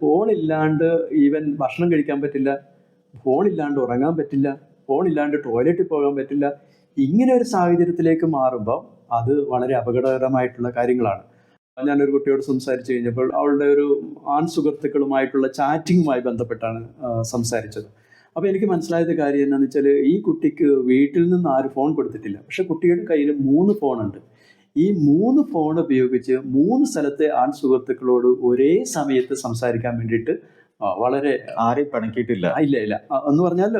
ഫോണില്ലാണ്ട് even ഭക്ഷണം കഴിക്കാൻ പറ്റില്ല ഫോണില്ലാണ്ട് ഉറങ്ങാൻ പറ്റില്ല ഫോണില്ലാണ്ട് ടോയ്ലറ്റിൽ പോകാൻ പറ്റില്ല ഇങ്ങനെ ഒരു സാഹചര്യത്തിലേക്ക് മാറുമ്പോൾ അത് വളരെ അപകടകരമായിട്ടുള്ള കാര്യങ്ങളാണ്. ഞാനൊരു കുട്ടിയോട് സംസാരിച്ചു കഴിഞ്ഞപ്പോൾ അവളുടെ ഒരു ആൺ സുഹൃത്തുക്കളുമായിട്ടുള്ള ചാറ്റിങ്ങുമായി ബന്ധപ്പെട്ടാണ് സംസാരിച്ചത്. അപ്പോൾ എനിക്ക് മനസ്സിലായത് കാര്യം എന്താണെന്ന് വെച്ചാൽ ഈ കുട്ടിക്ക് വീട്ടിൽ നിന്ന് ആരും ഫോൺ കൊടുത്തിട്ടില്ല. പക്ഷെ കുട്ടിയുടെ കയ്യിൽ മൂന്ന് ഫോണുണ്ട് ഈ മൂന്ന് ഫോൺ ഉപയോഗിച്ച് മൂന്ന് സ്ഥലത്തെ ആൺ സുഹൃത്തുക്കളോട് ഒരേ സമയത്ത് സംസാരിക്കാൻ വേണ്ടിയിട്ട് വളരെ ആരെയും പണക്കിയിട്ടില്ല. ഇല്ല ഇല്ല. എന്ന് പറഞ്ഞാൽ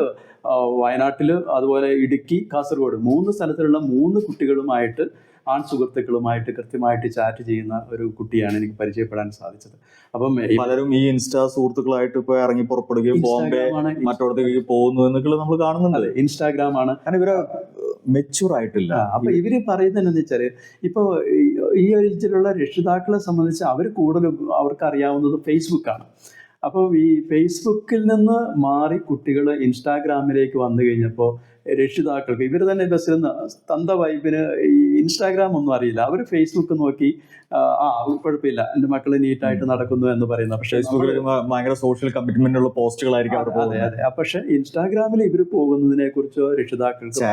വയനാട്ടിൽ അതുപോലെ ഇടുക്കി കാസർഗോഡ് മൂന്ന് സ്ഥലത്തിലുള്ള മൂന്ന് കുട്ടികളുമായിട്ട് ആൺ സുഹൃത്തുക്കളുമായിട്ട് കൃത്യമായിട്ട് ചാറ്റ് ചെയ്യുന്ന ഒരു കുട്ടിയാണ് എനിക്ക് പരിചയപ്പെടാൻ സാധിച്ചത്. അപ്പം പലരും ഈ ഇൻസ്റ്റാ സുഹൃത്തുക്കളായിട്ട് ഇപ്പൊ ഇറങ്ങി പുറപ്പെടുകയും ബോംബെ മറ്റോടത്തേക്ക് പോകുന്നു എന്നൊക്കെ നമ്മൾ കാണുന്നുണ്ട്. ഇൻസ്റ്റാഗ്രാം ആണ്. കാരണം ഇവർ മെച്ചൂർ ആയിട്ടില്ല. അപ്പൊ ഇവർ പറയുന്നത് എന്താ വെച്ചാൽ ഇപ്പൊ ഈ- ഒരു ഇതിലുള്ള രക്ഷിതാക്കളെ സംബന്ധിച്ച് അവർ കൂടുതലും അവർക്ക് അറിയാവുന്നത് ഫേസ്ബുക്കാണ് അപ്പോൾ ഈ ഫേസ്ബുക്കിൽ നിന്ന് മാറി കുട്ടികൾ ഇൻസ്റ്റാഗ്രാമിലേക്ക് വന്നു കഴിഞ്ഞപ്പോൾ രക്ഷിതാക്കൾക്ക് ഇവർ തന്നെ ബസ്സിൽ നിന്ന് തന്ത വൈബിന് ഈ ഇൻസ്റ്റാഗ്രാം ഒന്നും അറിയില്ല. അവർ ഫേസ്ബുക്ക് നോക്കി ആ കുഴപ്പമില്ല. എന്റെ മക്കൾ നീറ്റായിട്ട് നടക്കുന്നു എന്ന് പറയുന്ന പക്ഷേ ഫേസ്ബുക്കിൽ ഭയങ്കര സോഷ്യൽ കമ്മിറ്റ്മെന്റ് ഉള്ള പോസ്റ്റുകളായിരിക്കും അവർ അതെ അതെ പക്ഷെ ഇൻസ്റ്റാഗ്രാമിൽ ഇവർ പോകുന്നതിനെ കുറിച്ചോ രക്ഷിതാക്കൾക്ക്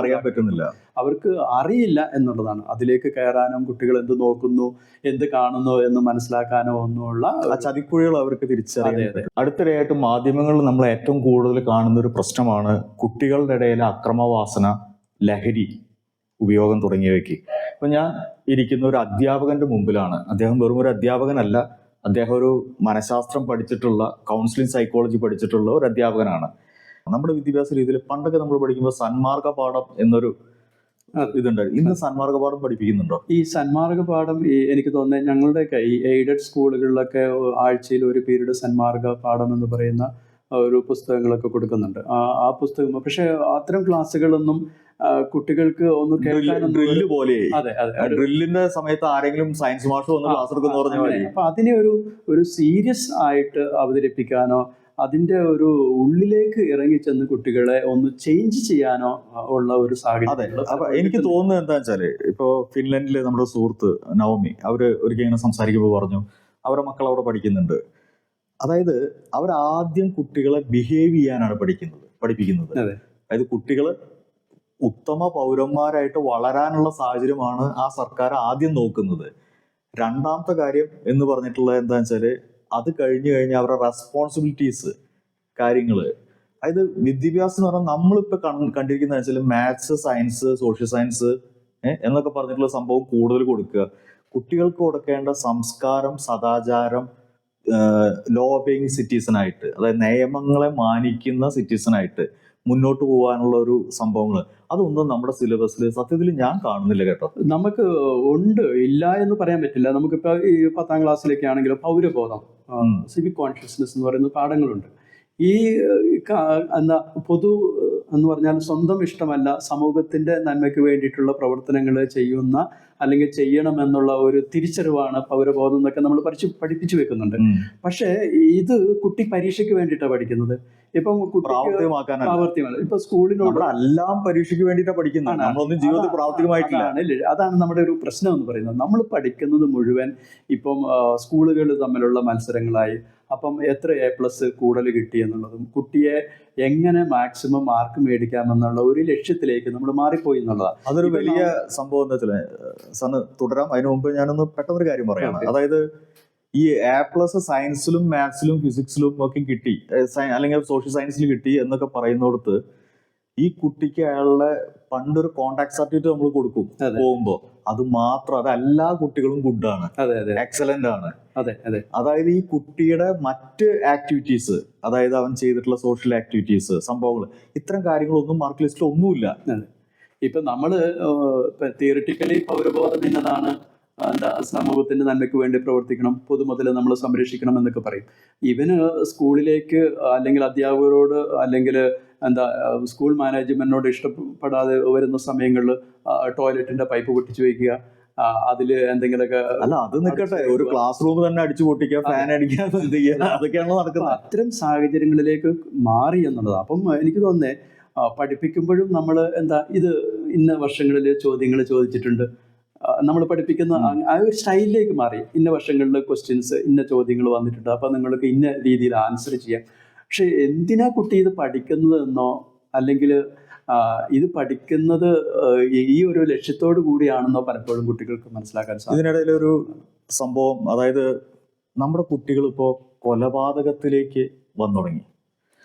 അറിയാൻ പറ്റുന്നില്ല. അവർക്ക് അറിയില്ല എന്നുള്ളതാണ്. അതിലേക്ക് കയറാനും കുട്ടികൾ എന്ത് നോക്കുന്നു എന്ത് കാണുന്നു എന്ന് മനസ്സിലാക്കാനോ ഒന്നുമുള്ള ചതിക്കുഴികൾ അവർക്ക് തിരിച്ചറിയാം അടുത്തിടെയായിട്ട് മാധ്യമങ്ങളിൽ നമ്മൾ ഏറ്റവും കൂടുതൽ കാണുന്ന ഒരു പ്രശ്നമാണ് കുട്ടികളുടെ ഇടയിലെ അക്രമവാസന ലഹരി. ഉപയോഗം തുടങ്ങിയവയ്ക്ക്. അപ്പൊ ഞാൻ ഇരിക്കുന്ന ഒരു അധ്യാപകന്റെ മുമ്പിലാണ്. അദ്ദേഹം വെറും ഒരു അധ്യാപകനല്ല അദ്ദേഹം ഒരു മനഃശാസ്ത്രം പഠിച്ചിട്ടുള്ള കൗൺസിലിംഗ് സൈക്കോളജി പഠിച്ചിട്ടുള്ള ഒരു അധ്യാപകനാണ്. നമ്മുടെ വിദ്യാഭ്യാസ രീതിയിൽ പണ്ടൊക്കെ നമ്മൾ പഠിക്കുമ്പോൾ സന്മാർഗ പാഠം എന്നൊരു ഇതുണ്ടായിരുന്നു ഇന്ന് സന്മാർഗ പാഠം പഠിപ്പിക്കുന്നുണ്ടോ? ഈ സന്മാർഗ പാഠം എനിക്ക് തോന്നുന്നത് ഞങ്ങളുടെ ഈ എയ്ഡഡ് സ്കൂളുകളിലൊക്കെ ആഴ്ചയിൽ ഒരു പീരീഡ് സന്മാർഗ പാഠം എന്ന് പറയുന്ന ഒരു പുസ്തകങ്ങളൊക്കെ കൊടുക്കുന്നുണ്ട്. ആ പുസ്തകം പക്ഷേ അത്തരം ക്ലാസ്സുകളൊന്നും കുട്ടികൾക്ക് ഒന്ന് ഡ്രില്ല് പോലെ. ഡ്രില്ലിന്റെ സമയത്ത് ആരെങ്കിലും സയൻസ് മാഷ് വന്ന് ക്ലാസ് എടുക്കുന്ന പറഞ്ഞ. അപ്പൊ അതിനെ ഒരു ഒരു സീരിയസ് ആയിട്ട് അവതരിപ്പിക്കാനോ അതിന്റെ ഒരു ഉള്ളിലേക്ക് ഇറങ്ങി ചെന്ന് കുട്ടികളെ ഒന്ന് ചേഞ്ച് ചെയ്യാനോ ഉള്ള ഒരു അതെ. സാഹചര്യം അപ്പൊ എനിക്ക് തോന്നുന്നത് എന്താ വെച്ചാൽ ഇപ്പൊ ഫിൻലൻഡിലെ നമ്മുടെ സുഹൃത്ത് നവമി അവർ ഒരിക്കൽ ഇങ്ങനെ സംസാരിക്കുമ്പോൾ പറഞ്ഞു അവരുടെ മക്കൾ അവിടെ പഠിക്കുന്നുണ്ട്. അതായത് അവർ ആദ്യം കുട്ടികളെ ബിഹേവ് ചെയ്യാനാണ് പഠിക്കുന്നത് പഠിപ്പിക്കുന്നത്. അതായത് കുട്ടികൾ ഉത്തമ പൗരന്മാരായിട്ട് വളരാനുള്ള സാഹചര്യമാണ് ആ സർക്കാർ ആദ്യം നോക്കുന്നത്. രണ്ടാമത്തെ കാര്യം എന്ന് പറഞ്ഞിട്ടുള്ളത് എന്താന്ന് വെച്ചാൽ അത് കഴിഞ്ഞു കഴിഞ്ഞാൽ അവരുടെ റെസ്പോൺസിബിലിറ്റീസ് കാര്യങ്ങൾ. അതായത് വിദ്യാഭ്യാസം എന്ന് പറഞ്ഞാൽ നമ്മളിപ്പോ കൺ- കണ്ടിരിക്കുന്ന വെച്ചാൽ മാത്സ് സയൻസ് സോഷ്യൽ സയൻസ് എന്നൊക്കെ പറഞ്ഞിട്ടുള്ള സംഭവം കൂടുതൽ കൊടുക്കുക. കുട്ടികൾക്ക് കൊടുക്കേണ്ട സംസ്കാരം സദാചാരം ലോ ഒബേയിങ് സിറ്റിസൺ ആയിട്ട് അതായത് നിയമങ്ങളെ മാനിക്കുന്ന സിറ്റിസൺ ആയിട്ട് മുന്നോട്ട് പോകാനുള്ള ഒരു സംഭവങ്ങൾ അതൊന്നും നമ്മുടെ സിലബസിൽ സത്യത്തിൽ ഞാൻ കാണുന്നില്ല കേട്ടോ. നമുക്ക് ഉണ്ട് ഇല്ല എന്ന് പറയാൻ പറ്റില്ല. നമുക്കിപ്പോൾ ഈ പത്താം ക്ലാസ്സിലൊക്കെ ആണെങ്കിലും പൗരബോധം സിവിക് കോൺഷ്യസ്നെസ് എന്ന് പറയുന്ന പാഠങ്ങളുണ്ട്. ഈ എന്താ പൊതു എന്ന് പറഞ്ഞാൽ സ്വന്തം ഇഷ്ടമല്ല സമൂഹത്തിന്റെ നന്മയ്ക്ക് വേണ്ടിയിട്ടുള്ള പ്രവർത്തനങ്ങൾ ചെയ്യുന്ന അല്ലെങ്കിൽ ചെയ്യണമെന്നുള്ള ഒരു തിരിച്ചറിവാണ് പൗരബോധം എന്നൊക്കെ നമ്മൾ പഠിച്ചു പഠിപ്പിച്ചു വെക്കുന്നുണ്ട്. പക്ഷേ ഇത് കുട്ടി പരീക്ഷയ്ക്ക് വേണ്ടിയിട്ടാണ് പഠിക്കുന്നത്. ഇപ്പം പ്രാവർത്തികമാണ്. ഇപ്പൊ സ്കൂളിനോട് എല്ലാം പരീക്ഷയ്ക്ക് വേണ്ടിയിട്ടാണ് പഠിക്കുന്നത്. നമ്മളൊന്നും ജീവിതത്തിൽ പ്രാവർത്തികമായിട്ടില്ല. അതാണ് അതാണ് നമ്മുടെ ഒരു പ്രശ്നം എന്ന് പറയുന്നത്. നമ്മൾ പഠിക്കുന്നത് മുഴുവൻ ഇപ്പം സ്കൂളുകൾ തമ്മിലുള്ള മത്സരങ്ങളായി. അപ്പം എത്ര എ പ്ലസ് കൂടുതൽ കിട്ടി എന്നുള്ളതും കുട്ടിയെ എങ്ങനെ മാക്സിമം മാർക്ക് മേടിക്കാമെന്നുള്ള ഒരു ലക്ഷ്യത്തിലേക്ക് നമ്മൾ മാറിപ്പോയി എന്നുള്ളതാണ്. അതൊരു വലിയ സംഭവം എന്താ വെച്ചാൽ സന്ന് തുടരാം. അതിനു മുമ്പ് ഞാനൊന്ന് പെട്ടെന്നൊരു കാര്യം പറയാണ്. അതായത് ഈ എ പ്ലസ് സയൻസിലും മാത്സിലും ഫിസിക്സിലും ഒക്കെ കിട്ടി അല്ലെങ്കിൽ സോഷ്യൽ സയൻസിൽ കിട്ടി എന്നൊക്കെ പറയുന്നിടത്ത് ഈ കുട്ടിക്ക് അയാളുടെ പണ്ടൊരു കോണ്ടാക്ട് സർട്ടിഫിക്കറ്റ് നമ്മൾ കൊടുക്കും. പോകുമ്പോ. അത് മാത്രം അത് എല്ലാ കുട്ടികളും ഗുഡാണ് എക്സലന്റ് ആണ്. അതെ അതെ. അതായത് ഈ കുട്ടിയുടെ മറ്റ് ആക്ടിവിറ്റീസ് അതായത് അവൻ ചെയ്തിട്ടുള്ള സോഷ്യൽ ആക്ടിവിറ്റീസ് സംഭവങ്ങൾ ഇത്തരം കാര്യങ്ങളൊന്നും മാർക്ക് ലിസ്റ്റിൽ ഒന്നുമില്ല. ഇപ്പൊ നമ്മൾ തിയറിറ്റിക്കലി പൗരബോധം എന്നതാണ് എന്താ സമൂഹത്തിന്റെ നന്മയ്ക്ക് വേണ്ടി പ്രവർത്തിക്കണം പൊതുമുതൽ നമ്മൾ സംരക്ഷിക്കണം എന്നൊക്കെ പറയും. ഇവന് സ്കൂളിലേക്ക് അല്ലെങ്കിൽ അധ്യാപകരോട് അല്ലെങ്കിൽ എന്താ സ്കൂൾ മാനേജ്മെന്റിനോട് ഇഷ്ടപ്പെടാതെ വരുന്ന സമയങ്ങളിൽ ടോയ്ലറ്റിന്റെ പൈപ്പ് പൊട്ടിച്ചു വയ്ക്കുക അതിൽ എന്തെങ്കിലുമൊക്കെ അല്ല അത് നിൽക്കട്ടെ ഒരു ക്ലാസ് റൂം തന്നെ അടിച്ചു പൊട്ടിക്കുക ഫാൻ അടിക്കുക അതൊക്കെയാണല്ലോ നടക്കുന്നത്. അത്തരം സാഹചര്യങ്ങളിലേക്ക് മാറി എന്നുള്ളതാണ് അപ്പം എനിക്ക് തോന്നുന്നേ പഠിപ്പിക്കുമ്പോഴും നമ്മൾ എന്താ ഇത് ഇന്ന വർഷങ്ങളിൽ ചോദ്യങ്ങൾ ചോദിച്ചിട്ടുണ്ട്. നമ്മൾ പഠിപ്പിക്കുന്ന ആ- ആ ഒരു സ്റ്റൈലിലേക്ക് മാറി. ഇന്ന വർഷങ്ങളിൽ ക്വസ്റ്റ്യൻസ് ഇന്ന ചോദ്യങ്ങൾ വന്നിട്ടുണ്ട്. അപ്പം നിങ്ങൾക്ക് ഇന്ന രീതിയിൽ ആൻസർ ചെയ്യാം. പക്ഷെ എന്തിനാ കുട്ടി ഇത് പഠിക്കുന്നതെന്നോ അല്ലെങ്കിൽ ഇത് പഠിക്കുന്നത് ഈ ഒരു ലക്ഷ്യത്തോടു കൂടിയാണെന്നോ പലപ്പോഴും കുട്ടികൾക്ക് മനസ്സിലാക്കാൻ സാധിക്കും. ഇതിനിടയിൽ ഒരു സംഭവം അതായത് നമ്മുടെ കുട്ടികൾ ഇപ്പോ കൊലപാതകത്തിലേക്ക് വന്നു തുടങ്ങി.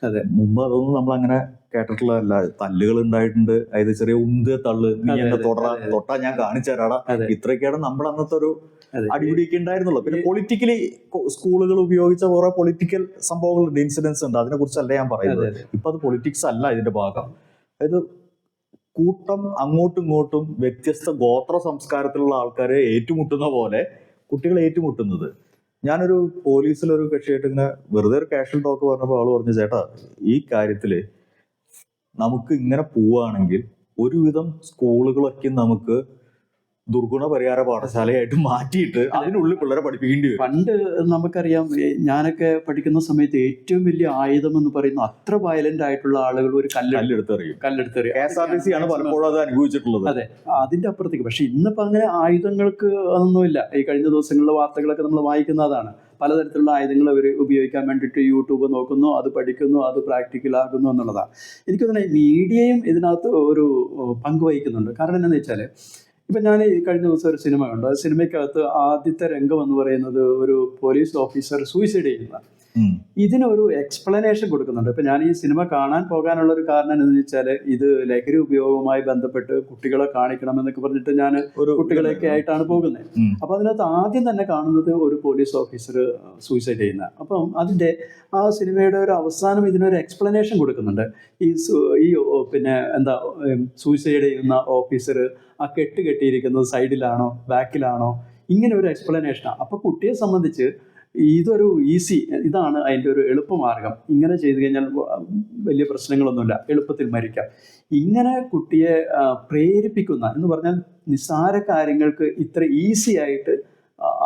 അതെ. മുമ്പ് അതൊന്നും നമ്മൾ അങ്ങനെ കേട്ടിട്ടുള്ളതല്ല. തല്ലുകൾ ഉണ്ടായിട്ടുണ്ട്. അതായത് ചെറിയ ഉന്ത് തള്ളു നീ എന്നെ തൊട. തൊട്ടാ ഞാൻ കാണിച്ചു തരാടാ. ഇത്രയൊക്കെയാണ് നമ്മുടെ അന്നത്തെ ഒരു അടിപിടിയൊക്കെ ഉണ്ടായിരുന്നുള്ളൂ പിന്നെ പൊളിറ്റിക്കലി സ്കൂളുകൾ ഉപയോഗിച്ച കുറെ പൊളിറ്റിക്കൽ സംഭവങ്ങളുണ്ട് ഇൻസിഡൻസ് ഉണ്ട്. അതിനെ കുറിച്ചല്ല ഞാൻ പറയുന്നത്. ഇപ്പൊ അത് പൊളിറ്റിക്സ് അല്ല ഇതിന്റെ ഭാഗം. അതായത് കൂട്ടം അങ്ങോട്ടും ഇങ്ങോട്ടും വ്യത്യസ്ത ഗോത്ര സംസ്കാരത്തിലുള്ള ആൾക്കാരെ ഏറ്റുമുട്ടുന്ന പോലെ കുട്ടികൾ ഏറ്റുമുട്ടുന്നത്. ഞാനൊരു പോലീസിലൊരു കക്ഷിയായിട്ട് ഇങ്ങനെ വെറുതെ ഒരു കാഷ്വൽ ടോക്ക് പറഞ്ഞപ്പോൾ ആൾ പറഞ്ഞു ചേട്ടാ ഈ കാര്യത്തിൽ നമുക്ക് ഇങ്ങനെ പോവുകയാണെങ്കിൽ ഒരുവിധം സ്കൂളുകളൊക്കെ നമുക്ക് ദുർഗുണ പരിഹാര പാഠശാലയായിട്ട് മാറ്റിയിട്ട് അതിനുള്ളിൽ പിള്ളേരെ പഠിപ്പിക്കേണ്ടി വരും. പണ്ട് നമുക്കറിയാം ഞാനൊക്കെ പഠിക്കുന്ന സമയത്ത് ഏറ്റവും വലിയ ആയുധം എന്ന് പറയുന്ന അത്ര വയലന്റ് ആയിട്ടുള്ള ആളുകൾ ഒരു കല്ല് കല്ലെടുത്തെറിയും. കല്ലെടുത്തെറിയ K S R T C ആണ് പലപ്പോഴും അത് അനുഭവിച്ചിട്ടുള്ളത്. അതെ അതിന്റെ അപ്പുറത്തേക്ക്. പക്ഷെ ഇന്നിപ്പോ അങ്ങനെ ആയുധങ്ങൾക്ക് അതൊന്നുമില്ല. ഈ കഴിഞ്ഞ ദിവസങ്ങളിലെ വാർത്തകളൊക്കെ നമ്മൾ വായിക്കുന്നതാണ്. പലതരത്തിലുള്ള ആയുധങ്ങൾ അവർ ഉപയോഗിക്കാൻ വേണ്ടിയിട്ട് യൂട്യൂബ് നോക്കുന്നു അത് പഠിക്കുന്നു അത് പ്രാക്ടിക്കലാകുന്നു എന്നുള്ളതാണ്. എനിക്ക് തോന്നുന്നത് മീഡിയയും ഇതിനകത്ത് ഒരു പങ്ക് വഹിക്കുന്നുണ്ട്. കാരണം എന്താണെന്ന് വെച്ചാൽ ഇപ്പം ഞാൻ ഈ കഴിഞ്ഞ ദിവസം ഒരു സിനിമ കണ്ടു ആ സിനിമയ്ക്കകത്ത് ആദ്യത്തെ രംഗം എന്ന് പറയുന്നത് ഒരു പോലീസ് ഓഫീസർ സൂയിസൈഡ് ചെയ്യുന്ന ഉം. ഇതിനൊരു എക്സ്പ്ലനേഷൻ കൊടുക്കുന്നുണ്ട്. ഇപ്പൊ ഞാൻ ഈ സിനിമ കാണാൻ പോകാനുള്ള ഒരു കാരണം എന്താണെന്ന് വെച്ചാൽ ഇത് ലഹരി ഉപയോഗവുമായി ബന്ധപ്പെട്ട് കുട്ടികളെ കാണിക്കണം എന്നൊക്കെ പറഞ്ഞിട്ട് ഞാൻ ഒരു കുട്ടികളെയൊക്കെ ആയിട്ടാണ് പോകുന്നത് അപ്പൊ അതിനകത്ത് ആദ്യം തന്നെ കാണുന്നത് ഒരു പോലീസ് ഓഫീസർ സൂയിസൈഡ് ചെയ്യുന്ന. അപ്പം അതിന്റെ ആ സിനിമയുടെ ഒരു അവസാനം ഇതിനൊരു എക്സ്പ്ലനേഷൻ കൊടുക്കുന്നുണ്ട്. ഈ ഈ പിന്നെ എന്താ സൂയിസൈഡ് ചെയ്യുന്ന ഓഫീസർ ആ കെട്ട് കെട്ടിയിരിക്കുന്നത് സൈഡിലാണോ ബാക്കിലാണോ ഇങ്ങനെ ഒരു എക്സ്പ്ലനേഷനാണ് അപ്പൊ കുട്ടിയെ സംബന്ധിച്ച് ഇതൊരു ഈസി ഇതാണ് അതിന്റെ ഒരു എളുപ്പമാർഗം. ഇങ്ങനെ ചെയ്തു കഴിഞ്ഞാൽ വലിയ പ്രശ്നങ്ങളൊന്നുമില്ല. എളുപ്പത്തിൽ മരിക്കാം. ഇങ്ങനെ കുട്ടിയെ പ്രേരിപ്പിക്കുന്ന എന്ന് പറഞ്ഞാൽ നിസ്സാര കാര്യങ്ങൾക്ക് ഇത്ര ഈസി ആയിട്ട്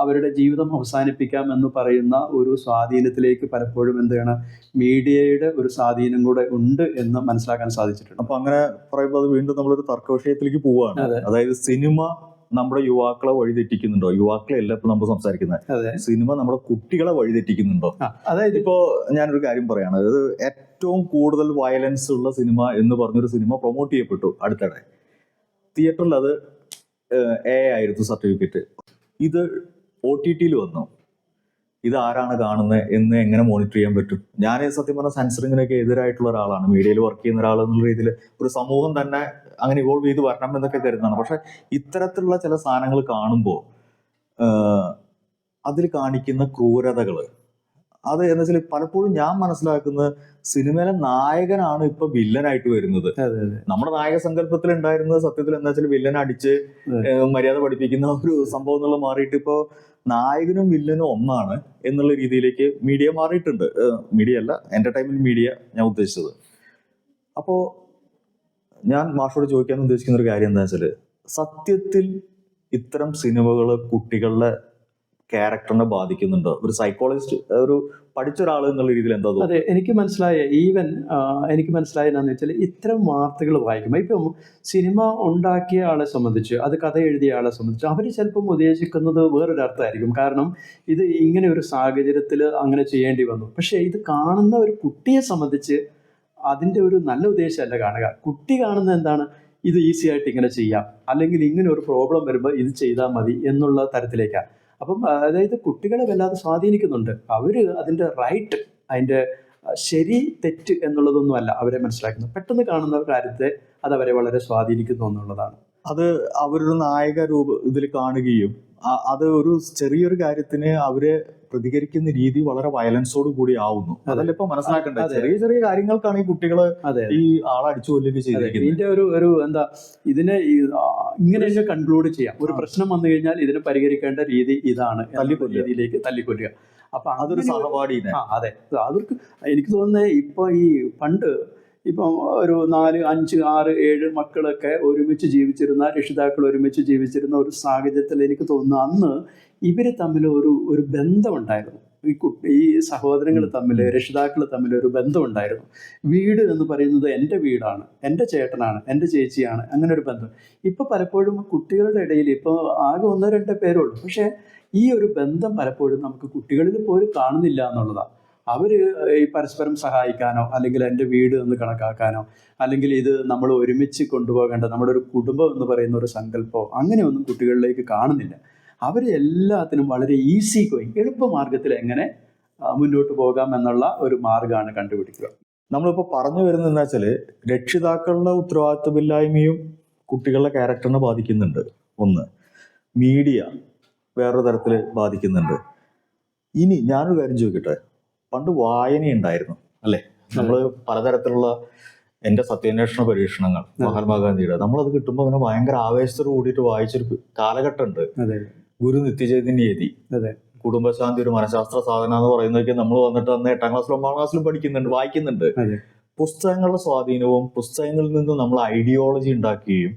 അവരുടെ ജീവിതം അവസാനിപ്പിക്കാം എന്ന് പറയുന്ന ഒരു സ്വാധീനത്തിലേക്ക് പലപ്പോഴും എന്താണ് മീഡിയയുടെ ഒരു സ്വാധീനം കൂടെ ഉണ്ട് എന്ന് മനസ്സിലാക്കാൻ സാധിച്ചിട്ടുണ്ട്. അപ്പൊ അങ്ങനെ പറയുമ്പോൾ അത് വീണ്ടും നമ്മളൊരു തർക്ക വിഷയത്തിലേക്ക് പോവുകയാണ് അതായത് സിനിമ നമ്മുടെ യുവാക്കളെ വഴിതെറ്റിക്കുന്നുണ്ടോ? യുവാക്കളെ അല്ല ഇപ്പൊ നമ്മൾ സംസാരിക്കുന്നത്. സിനിമ നമ്മുടെ കുട്ടികളെ വഴിതെറ്റിക്കുന്നുണ്ടോ? അതായത് ഇപ്പോ ഞാനൊരു കാര്യം പറയാണ്. അതായത് ഏറ്റവും കൂടുതൽ വയലൻസ് ഉള്ള സിനിമ എന്ന് പറഞ്ഞൊരു സിനിമ പ്രൊമോട്ട് ചെയ്യപ്പെട്ടു അടുത്തിടെ. തിയേറ്ററിൽ അത് എ ആയിരുന്നു സർട്ടിഫിക്കറ്റ് ഇത് ഒ ടി ടിയിൽ വന്നു. ഇത് ആരാണ് കാണുന്നത് എന്ന് എങ്ങനെ മോണിറ്റർ ചെയ്യാൻ പറ്റും? ഞാൻ സത്യം പറഞ്ഞ സെൻസറിങ്ങിനൊക്കെ എതിരായിട്ടുള്ള ഒരാളാണ്. മീഡിയയിൽ വർക്ക് ചെയ്യുന്ന ഒരാൾ എന്നുള്ള രീതിയിൽ ഒരു സമൂഹം തന്നെ അങ്ങനെ ഇവോൾവ് ചെയ്ത് വരണം എന്നൊക്കെ കരുതുന്നതാണ്. പക്ഷെ ഇത്തരത്തിലുള്ള ചില സാധനങ്ങൾ കാണുമ്പോൾ അതിൽ കാണിക്കുന്ന ക്രൂരതകൾ അത് എന്ന് വെച്ചാൽ പലപ്പോഴും ഞാൻ മനസ്സിലാക്കുന്നത് സിനിമയിലെ നായകനാണ് ഇപ്പൊ വില്ലനായിട്ട് വരുന്നത്. നമ്മുടെ നായക സങ്കല്പത്തിൽ ഉണ്ടായിരുന്നത് സത്യത്തിൽ എന്താ വെച്ചാൽ വില്ലൻ അടിച്ച് മര്യാദ പഠിപ്പിക്കുന്ന ഒരു സംഭവം എന്നുള്ള മാറിയിട്ട് ഇപ്പോ നായകനും വില്ലനും ഒന്നാണ് എന്നുള്ള രീതിയിലേക്ക് മീഡിയ മാറിയിട്ടുണ്ട്. മീഡിയ അല്ല എന്റർടൈൻമെന്റ് മീഡിയ ഞാൻ ഉദ്ദേശിച്ചത്. അപ്പോ ഞാൻ മാഷോട് ചോദിക്കാൻ ഉദ്ദേശിക്കുന്ന ഒരു കാര്യം എന്താ വെച്ചാൽ സത്യത്തിൽ ഇത്തരം സിനിമകൾ കുട്ടികളുടെ ക്യാരക്ടറിനെ ബാധിക്കുന്നുണ്ട്? ഒരു സൈക്കോളജിസ്റ്റ് ഒരു പഠിച്ച ഒരാൾ എന്നുള്ള രീതിയിൽ എന്താ അതെ എനിക്ക് മനസ്സിലായ ഈവൻ എനിക്ക് മനസ്സിലായ എന്താണെന്ന് വെച്ചാൽ ഇത്തരം വാർത്തകൾ വായിക്കുമ്പോൾ ഇപ്പം സിനിമ ഉണ്ടാക്കിയ ആളെ സംബന്ധിച്ച് അത് കഥ എഴുതിയ ആളെ സംബന്ധിച്ച് അവർ ചിലപ്പം ഉദ്ദേശിക്കുന്നത് വേറൊരു അർത്ഥമായിരിക്കും കാരണം ഇത് ഇങ്ങനെ ഒരു സാഹചര്യത്തിൽ അങ്ങനെ ചെയ്യേണ്ടി വന്നു. പക്ഷേ ഇത് കാണുന്ന ഒരു കുട്ടിയെ സംബന്ധിച്ച് അതിന്റെ ഒരു നല്ല ഉദ്ദേശമല്ല കാണുക. കുട്ടി കാണുന്ന എന്താണ്? ഇത് ഈസി ആയിട്ട് ഇങ്ങനെ ചെയ്യാം. അല്ലെങ്കിൽ ഇങ്ങനെ ഒരു പ്രോബ്ലം വരുമ്പോൾ ഇത് ചെയ്താൽ മതി എന്നുള്ള തരത്തിലേക്കാണ് അപ്പം അതായത് കുട്ടികളെ വല്ലാതെ സ്വാധീനിക്കുന്നുണ്ട്. അവർ അതിന്റെ റൈറ്റ് അതിന്റെ ശരി തെറ്റ് എന്നുള്ളതൊന്നുമല്ല അവരെ മനസ്സിലാക്കുന്നത്. പെട്ടെന്ന് കാണുന്ന കാര്യത്തെ അത് അവരെ വളരെ സ്വാധീനിക്കുന്നു എന്നുള്ളതാണ്. അത് അവരൊരു നായക രൂപ ഇതിൽ കാണുകയും അത് ഒരു ചെറിയൊരു കാര്യത്തിന് അവർ പ്രതികരിക്കുന്ന രീതി വളരെ വയലൻസോട് കൂടി ആവുന്നു. അതെ. അതല്ല ഇപ്പൊ മനസ്സിലാക്കേണ്ടത്? ചെറിയ ചെറിയ കാര്യങ്ങൾക്കാണ് ഈ കുട്ടികൾ ഈ ആളടിച്ചു കൊല്ലുകയും അതെ ചെയ്തിരിക്കുന്നത്. ഇതിന്റെ ഒരു ഒരു എന്താ ഇതിനെ ഇങ്ങനെയൊക്കെ കൺക്ലൂഡ് ചെയ്യാം. ഒരു പ്രശ്നം വന്നു കഴിഞ്ഞാൽ ഇതിനെ പരിഹരിക്കേണ്ട രീതി ഇതാണ്. രീതിയിലേക്ക് തല്ലിക്കൊല്ലുക. അപ്പൊ അതൊരു ആ അതെ. അവർക്ക് എനിക്ക് തോന്നുന്നത് ഇപ്പൊ ഈ പണ്ട് ഇപ്പം ഒരു നാല് അഞ്ച് ആറ് ഏഴ് മക്കളൊക്കെ ഒരുമിച്ച് ജീവിച്ചിരുന്ന രക്ഷിതാക്കൾ ഒരുമിച്ച് ജീവിച്ചിരുന്ന ഒരു സാഹചര്യത്തിൽ എനിക്ക് തോന്നുന്നു അന്ന് ഇവർ തമ്മിൽ ഒരു ഒരു ബന്ധമുണ്ടായിരുന്നു. ഈ കുട്ടി ഈ സഹോദരങ്ങൾ തമ്മിൽ രക്ഷിതാക്കൾ തമ്മിൽ ഒരു ബന്ധമുണ്ടായിരുന്നു. വീട് എന്ന് പറയുന്നത് എന്റെ വീടാണ് എന്റെ ചേട്ടനാണ് എന്റെ ചേച്ചിയാണ് അങ്ങനെ ഒരു ബന്ധം. ഇപ്പോൾ പലപ്പോഴും കുട്ടികളുടെ ഇടയിൽ ഇപ്പോൾ ആകെ ഒന്നോ രണ്ടോ പേരുള്ളൂ പക്ഷേ ഈ ഒരു ബന്ധം പലപ്പോഴും നമുക്ക് കുട്ടികളിൽ പോലും കാണുന്നില്ല എന്നുള്ളതാണ് അവർ ഈ പരസ്പരം സഹായിക്കാനോ അല്ലെങ്കിൽ എന്റെ വീട് എന്ന് കണക്കാക്കാനോ അല്ലെങ്കിൽ ഇത് നമ്മൾ ഒരുമിച്ച് കൊണ്ടുപോകേണ്ട നമ്മുടെ ഒരു കുടുംബം എന്ന് പറയുന്ന ഒരു സങ്കല്പമോ അങ്ങനെയൊന്നും കുട്ടികളിലേക്ക് കാണുന്നില്ല. അവർ എല്ലാത്തിനും വളരെ ഈസി ഗോയിങ് എളുപ്പമാർഗത്തിൽ എങ്ങനെ മുന്നോട്ട് പോകാം എന്നുള്ള ഒരു മാർഗമാണ് കണ്ടുപിടിക്കുക. നമ്മളിപ്പോൾ പറഞ്ഞു വരുന്നത് എന്താ വെച്ചാൽ രക്ഷിതാക്കളുടെ ഉത്തരവാദിത്വമില്ലായ്മയും കുട്ടികളുടെ ക്യാരക്ടറിനെ ബാധിക്കുന്നുണ്ട്. ഒന്ന് മീഡിയ വേറൊരു തരത്തിൽ ബാധിക്കുന്നുണ്ട്. ഇനി ഞാനൊരു കാര്യം ചോദിക്കട്ടെ? പണ്ട് വായന ഉണ്ടായിരുന്നു അല്ലേ? നമ്മൾ പലതരത്തിലുള്ള എന്റെ സത്യാന്വേഷണ പരീക്ഷണങ്ങൾ മഹാത്മാഗാന്ധിയുടെ നമ്മളത് കിട്ടുമ്പോൾ അങ്ങനെ ഭയങ്കര ആവേശത്തോട് കൂടിയിട്ട് വായിച്ചൊരു കാലഘട്ടം ഉണ്ട് അതെ. ഗുരു നിത്യചൈതന്യേതി കുടുംബശാന്തി ഒരു മനഃശാസ്ത്ര സാധന എന്ന് പറയുന്നതൊക്കെ നമ്മൾ വന്നിട്ട് അന്ന് എട്ടാം ക്ലാസ്സിലും ഒമ്പതാം ക്ലാസ്സിലും പഠിക്കുന്നുണ്ട് വായിക്കുന്നുണ്ട്. പുസ്തകങ്ങളുടെ സ്വാധീനവും പുസ്തകങ്ങളിൽ നിന്ന് നമ്മൾ ഐഡിയോളജി ഉണ്ടാക്കുകയും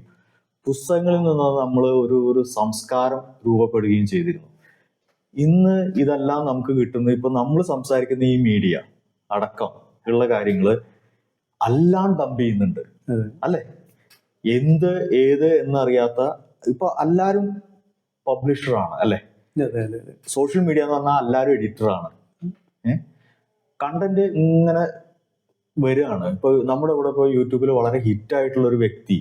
പുസ്തകങ്ങളിൽ നിന്ന് നമ്മൾ ഒരു ഒരു സംസ്കാരം രൂപപ്പെടുകയും ചെയ്തിരുന്നു. ഇന്ന് ഇതെല്ലാം നമുക്ക് കിട്ടുന്നത് ഇപ്പൊ നമ്മൾ സംസാരിക്കുന്ന ഈ മീഡിയ അടക്കം ഉള്ള കാര്യങ്ങൾ അല്ലാണ്ട് ഡംപ് ചെയ്യുന്നുണ്ട്. അല്ലെ? എന്ത് ഏത് എന്നറിയാത്ത ഇപ്പൊ എല്ലാരും പബ്ലിഷറാണ് അല്ലെ? സോഷ്യൽ മീഡിയ എന്ന് പറഞ്ഞാൽ എല്ലാരും എഡിറ്ററാണ് കണ്ടന്റ് ഇങ്ങനെ വരികയാണ്. ഇപ്പൊ നമ്മുടെ ഇവിടെ ഇപ്പോൾ യൂട്യൂബിൽ വളരെ ഹിറ്റ് ആയിട്ടുള്ള ഒരു വ്യക്തി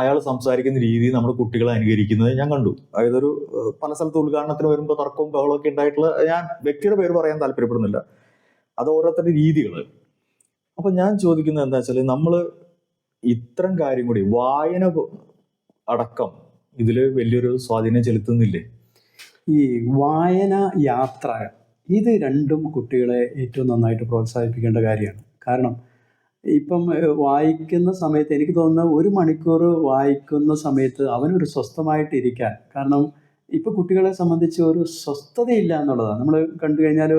അയാൾ സംസാരിക്കുന്ന രീതി നമ്മുടെ കുട്ടികളെ അനുകരിക്കുന്നത് ഞാൻ കണ്ടു. അതായത് ഒരു പല സ്ഥലത്ത് ഉദ്ഘാടനത്തിന് വരുമ്പോൾ തർക്കവും ഒക്കെ ഉണ്ടായിട്ടുള്ള ഞാൻ വ്യക്തിയുടെ പേര് പറയാൻ താല്പര്യപ്പെടുന്നില്ല. അത് ഓരോരുത്തരുടെ രീതികൾ അപ്പൊ ഞാൻ ചോദിക്കുന്നത് എന്താ വെച്ചാൽ നമ്മൾ ഇത്തരം കാര്യം കൂടി വായന അടക്കം ഇതിൽ വലിയൊരു സ്വാധീനം ചെലുത്തുന്നില്ലേ? ഈ വായന യാത്ര ഇത് രണ്ടും കുട്ടികളെ ഏറ്റവും നന്നായിട്ട് പ്രോത്സാഹിപ്പിക്കേണ്ട കാര്യമാണ്. കാരണം ഇപ്പം വായിക്കുന്ന സമയത്ത് എനിക്ക് തോന്നുന്ന ഒരു മണിക്കൂർ വായിക്കുന്ന സമയത്ത് അവനൊരു സ്വസ്ഥമായിട്ടിരിക്കാൻ. കാരണം ഇപ്പം കുട്ടികളെ സംബന്ധിച്ച് ഒരു സ്വസ്ഥതയില്ല എന്നുള്ളതാണ്. നമ്മൾ കണ്ടു കഴിഞ്ഞാൽ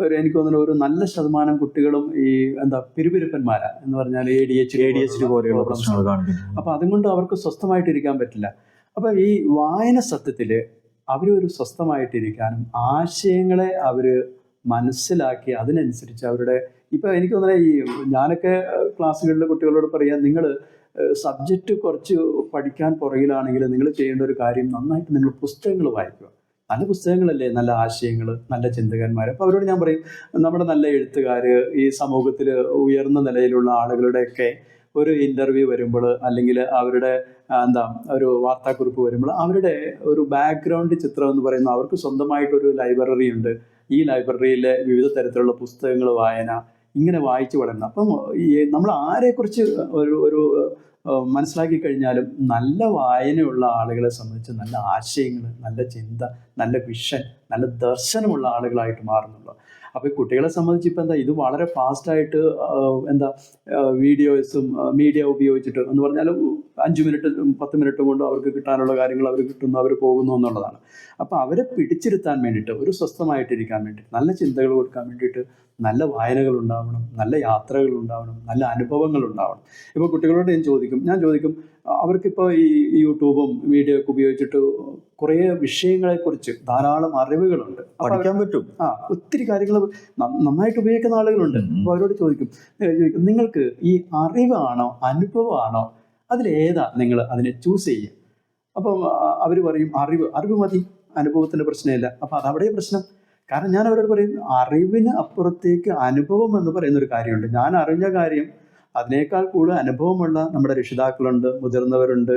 ഒരു എനിക്ക് തോന്നുന്നു ഒരു നല്ല ശതമാനം കുട്ടികളും ഈ എന്താ പിരുപിരുപ്പന്മാരാ എന്ന് പറഞ്ഞാൽ A D H A D H പോലെയുള്ള പ്രശ്നങ്ങൾ. അപ്പോൾ അതുകൊണ്ട് അവർക്ക് സ്വസ്ഥമായിട്ടിരിക്കാൻ പറ്റില്ല. അപ്പോൾ ഈ വായന സത്യത്തിൽ അവരൊരു സ്വസ്ഥമായിട്ടിരിക്കാനും ആശയങ്ങളെ അവർ മനസ്സിലാക്കി അതിനനുസരിച്ച് അവരുടെ ഇപ്പോൾ എനിക്ക് തോന്നുന്നത് ഈ ഞാനൊക്കെ ക്ലാസ്സുകളിലെ കുട്ടികളോട് പറയാം നിങ്ങൾ സബ്ജക്റ്റ് കുറച്ച് പഠിക്കാൻ പുറകിലാണെങ്കിൽ നിങ്ങൾ ചെയ്യേണ്ട ഒരു കാര്യം നന്നായിട്ട് നിങ്ങൾ പുസ്തകങ്ങൾ വായിക്കുക. നല്ല പുസ്തകങ്ങളല്ലേ നല്ല ആശയങ്ങൾ നല്ല ചിന്തകന്മാർ അപ്പോൾ അവരോട് ഞാൻ പറയും നമ്മുടെ നല്ല എഴുത്തുകാർ ഈ സമൂഹത്തിൽ ഉയർന്ന നിലയിലുള്ള ആളുകളുടെയൊക്കെ ഒരു ഇന്റർവ്യൂ വരുമ്പോൾ അല്ലെങ്കിൽ അവരുടെ എന്താ ഒരു വാർത്താക്കുറിപ്പ് വരുമ്പോൾ അവരുടെ ഒരു ബാക്ക്ഗ്രൗണ്ട് ചിത്രം എന്ന് പറയുന്നത് അവർക്ക് സ്വന്തമായിട്ടൊരു ലൈബ്രറി ഉണ്ട്. ഈ ലൈബ്രറിയിലെ വിവിധ തരത്തിലുള്ള പുസ്തകങ്ങൾ വായന ഇങ്ങനെ വായിച്ചു വളരുന്നത്. അപ്പം ഈ നമ്മൾ ആരെക്കുറിച്ച് ഒരു ഒരു മനസ്സിലാക്കി കഴിഞ്ഞാലും നല്ല വായനയുള്ള ആളുകളെ സംബന്ധിച്ച് നല്ല ആശയങ്ങൾ നല്ല ചിന്ത നല്ല വിഷൻ നല്ല ദർശനമുള്ള ആളുകളായിട്ട് മാറുന്നുള്ളൂ. അപ്പോൾ കുട്ടികളെ സംബന്ധിച്ച് ഇപ്പം എന്താ ഇത് വളരെ ഫാസ്റ്റായിട്ട് എന്താ വീഡിയോസും മീഡിയ ഉപയോഗിച്ചിട്ട് എന്ന് പറഞ്ഞാൽ അഞ്ച് മിനിറ്റ് പത്ത് മിനിറ്റ് കൊണ്ട് അവർക്ക് കിട്ടാനുള്ള കാര്യങ്ങൾ അവർ കിട്ടുന്നു അവർ പോകുന്നു എന്നുള്ളതാണ്. അപ്പോൾ അവരെ പിടിച്ചിരുത്താൻ വേണ്ടിയിട്ട് ഒരു സ്വസ്ഥമായിട്ടിരിക്കാൻ വേണ്ടിയിട്ട് നല്ല ചിന്തകൾ കൊടുക്കാൻ വേണ്ടിയിട്ട് നല്ല വായനകൾ ഉണ്ടാവണം നല്ല യാത്രകൾ ഉണ്ടാവണം നല്ല അനുഭവങ്ങൾ ഉണ്ടാവണം. ഇപ്പോൾ കുട്ടികളോട് ഞാൻ ചോദിക്കും ഞാൻ ചോദിക്കും അവർക്കിപ്പോൾ ഈ യൂട്യൂബും വീഡിയോ ഒക്കെ ഉപയോഗിച്ചിട്ട് കുറേ വിഷയങ്ങളെക്കുറിച്ച് ധാരാളം അറിവുകളുണ്ട്. പഠിക്കാൻ പറ്റും. ആ ഒത്തിരി കാര്യങ്ങൾ നന്നായിട്ട് ഉപയോഗിക്കുന്ന ആളുകളുണ്ട്. അപ്പോൾ അവരോട് ചോദിക്കും നിങ്ങൾക്ക് ഈ അറിവാണോ അനുഭവമാണോ അതിലേതാ നിങ്ങൾ അതിനെ ചൂസ് ചെയ്യുക. അപ്പം അവർ പറയും അറിവ് അറിവ് മതി. അനുഭവത്തിന്റെ പ്രശ്നമില്ല. അപ്പം അതവിടെ പ്രശ്നം? കാരണം ഞാൻ അവരോട് പറയും അറിവിന് അപ്പുറത്തേക്ക് അനുഭവം എന്ന് പറയുന്ന ഒരു കാര്യമുണ്ട്. ഞാൻ അറിഞ്ഞ കാര്യം അതിനേക്കാൾ കൂടുതൽ അനുഭവമുള്ള നമ്മുടെ രക്ഷിതാക്കളുണ്ട് മുതിർന്നവരുണ്ട്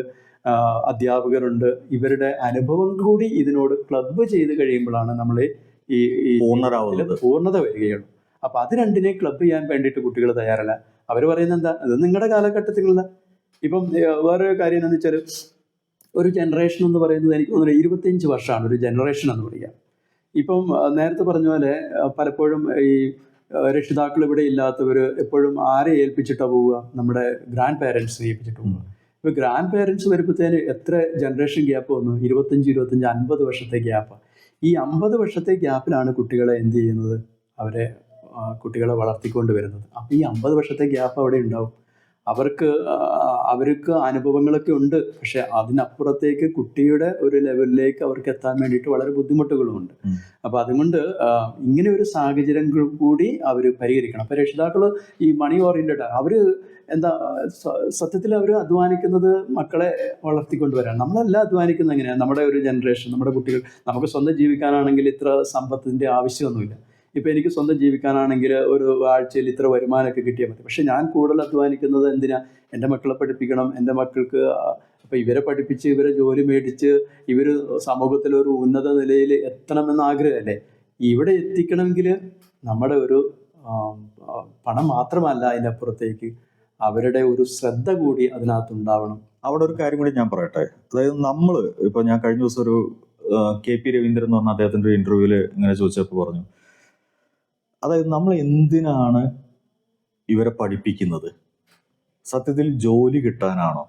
അധ്യാപകരുണ്ട്. ഇവരുടെ അനുഭവം കൂടി ഇതിനോട് ക്ലബ്ബ് ചെയ്ത് കഴിയുമ്പോഴാണ് നമ്മൾ ഈ പൂർണരാവുന്നത്. പൂർണത വരികയുള്ളൂ. അപ്പം അത് രണ്ടിനെ ക്ലബ്ബ് ചെയ്യാൻ വേണ്ടിയിട്ട് കുട്ടികൾ തയ്യാറല്ല. അവർ പറയുന്നത് എന്താ? അത് നിങ്ങളുടെ കാലഘട്ടത്തിലുള്ള ഇപ്പം വേറൊരു കാര്യം എന്താണെന്ന് വെച്ചാൽ ഒരു ജനറേഷൻ എന്ന് പറയുന്നത് എനിക്ക് തോന്നുന്നു ഇരുപത്തിയഞ്ച് വർഷമാണ് ഒരു ജനറേഷൻ എന്ന് പറയുക. ഇപ്പം നേരത്തെ പറഞ്ഞ പോലെ പലപ്പോഴും ഈ രക്ഷിതാക്കൾ ഇവിടെ ഇല്ലാത്തവർ എപ്പോഴും ആരെ ഏൽപ്പിച്ചിട്ടാണ് പോവുക? നമ്മുടെ ഗ്രാൻഡ് പാരൻസിനെ ഏൽപ്പിച്ചിട്ട് പോവുക. ഇപ്പോൾ ഗ്രാൻഡ് പാരൻസ് വരുമ്പോഴത്തേന് എത്ര ജനറേഷൻ ഗ്യാപ്പ് വന്നു? ഇരുപത്തഞ്ച് ഇരുപത്തഞ്ച് അൻപത് വർഷത്തെ ഗ്യാപ്പ് ഈ അമ്പത് വർഷത്തെ ഗ്യാപ്പിലാണ് കുട്ടികളെ എന്ത് ചെയ്യുന്നത്? അവരെ കുട്ടികളെ വളർത്തിക്കൊണ്ട് വരുന്നത്. അപ്പോൾ ഈ അമ്പത് വർഷത്തെ ഗ്യാപ്പ് അവിടെ ഉണ്ടാവും. അവർക്ക് അവർക്ക് അനുഭവങ്ങളൊക്കെ ഉണ്ട്. പക്ഷെ അതിനപ്പുറത്തേക്ക് കുട്ടിയുടെ ഒരു ലെവലിലേക്ക് അവർക്ക് എത്താൻ വേണ്ടിയിട്ട് വളരെ ബുദ്ധിമുട്ടുകളുമുണ്ട്. അപ്പോൾ അപ്പൊ അതുകൊണ്ട് ഇങ്ങനെ ഒരു സാഹചര്യം കൂടി അവർ പരിഹരിക്കണം. അപ്പൊ രക്ഷിതാക്കൾ ഈ മണി ഓറിയന്റഡ് അവർ എന്താ സത്യത്തിൽ അവർ അധ്വാനിക്കുന്നത് മക്കളെ വളർത്തിക്കൊണ്ടുവരാൻ നമ്മളല്ല അധ്വാനിക്കുന്നത് എങ്ങനെയാണ് നമ്മുടെ ഒരു ജനറേഷൻ നമ്മുടെ കുട്ടികൾ നമുക്ക് സ്വന്തം ജീവിക്കാനാണെങ്കിൽ ഇത്ര സമ്പത്തിന്റെ ആവശ്യമൊന്നുമില്ല. ഇപ്പൊ എനിക്ക് സ്വന്തം ജീവിക്കാനാണെങ്കിൽ ഒരു ആഴ്ചയിൽ ഇത്ര വരുമാനമൊക്കെ കിട്ടിയാൽ മതി. പക്ഷേ ഞാൻ കൂടുതൽ അധ്വാനിക്കുന്നത് എന്തിനാ? എന്റെ മക്കളെ പഠിപ്പിക്കണം എന്റെ മക്കൾക്ക് അപ്പം ഇവരെ പഠിപ്പിച്ച് ഇവരെ ജോലി മേടിച്ച് ഇവർ സമൂഹത്തിൽ ഒരു ഉന്നത നിലയിൽ എത്തണമെന്ന് ആഗ്രഹമല്ലേ? ഇവിടെ എത്തിക്കണമെങ്കിൽ നമ്മുടെ ഒരു പണം മാത്രമല്ല അതിനപ്പുറത്തേക്ക് അവരുടെ ഒരു ശ്രദ്ധ കൂടി അതിനകത്ത് ഉണ്ടാവണം അവിടെ ഒരു കാര്യം കൂടി ഞാൻ പറയട്ടെ. അതായത് നമ്മൾ ഇപ്പൊ ഞാൻ കഴിഞ്ഞ ദിവസം ഒരു കെ പി രവീന്ദ്രൻ എന്ന് പറഞ്ഞ അദ്ദേഹത്തിന്റെ ഒരു ഇന്റർവ്യൂവിൽ ഇങ്ങനെ ചോദിച്ചപ്പോൾ പറഞ്ഞു അതായത് നമ്മൾ എന്തിനാണ് ഇവരെ പഠിപ്പിക്കുന്നത്? സത്യത്തിൽ ജോലി കിട്ടാനാണോ?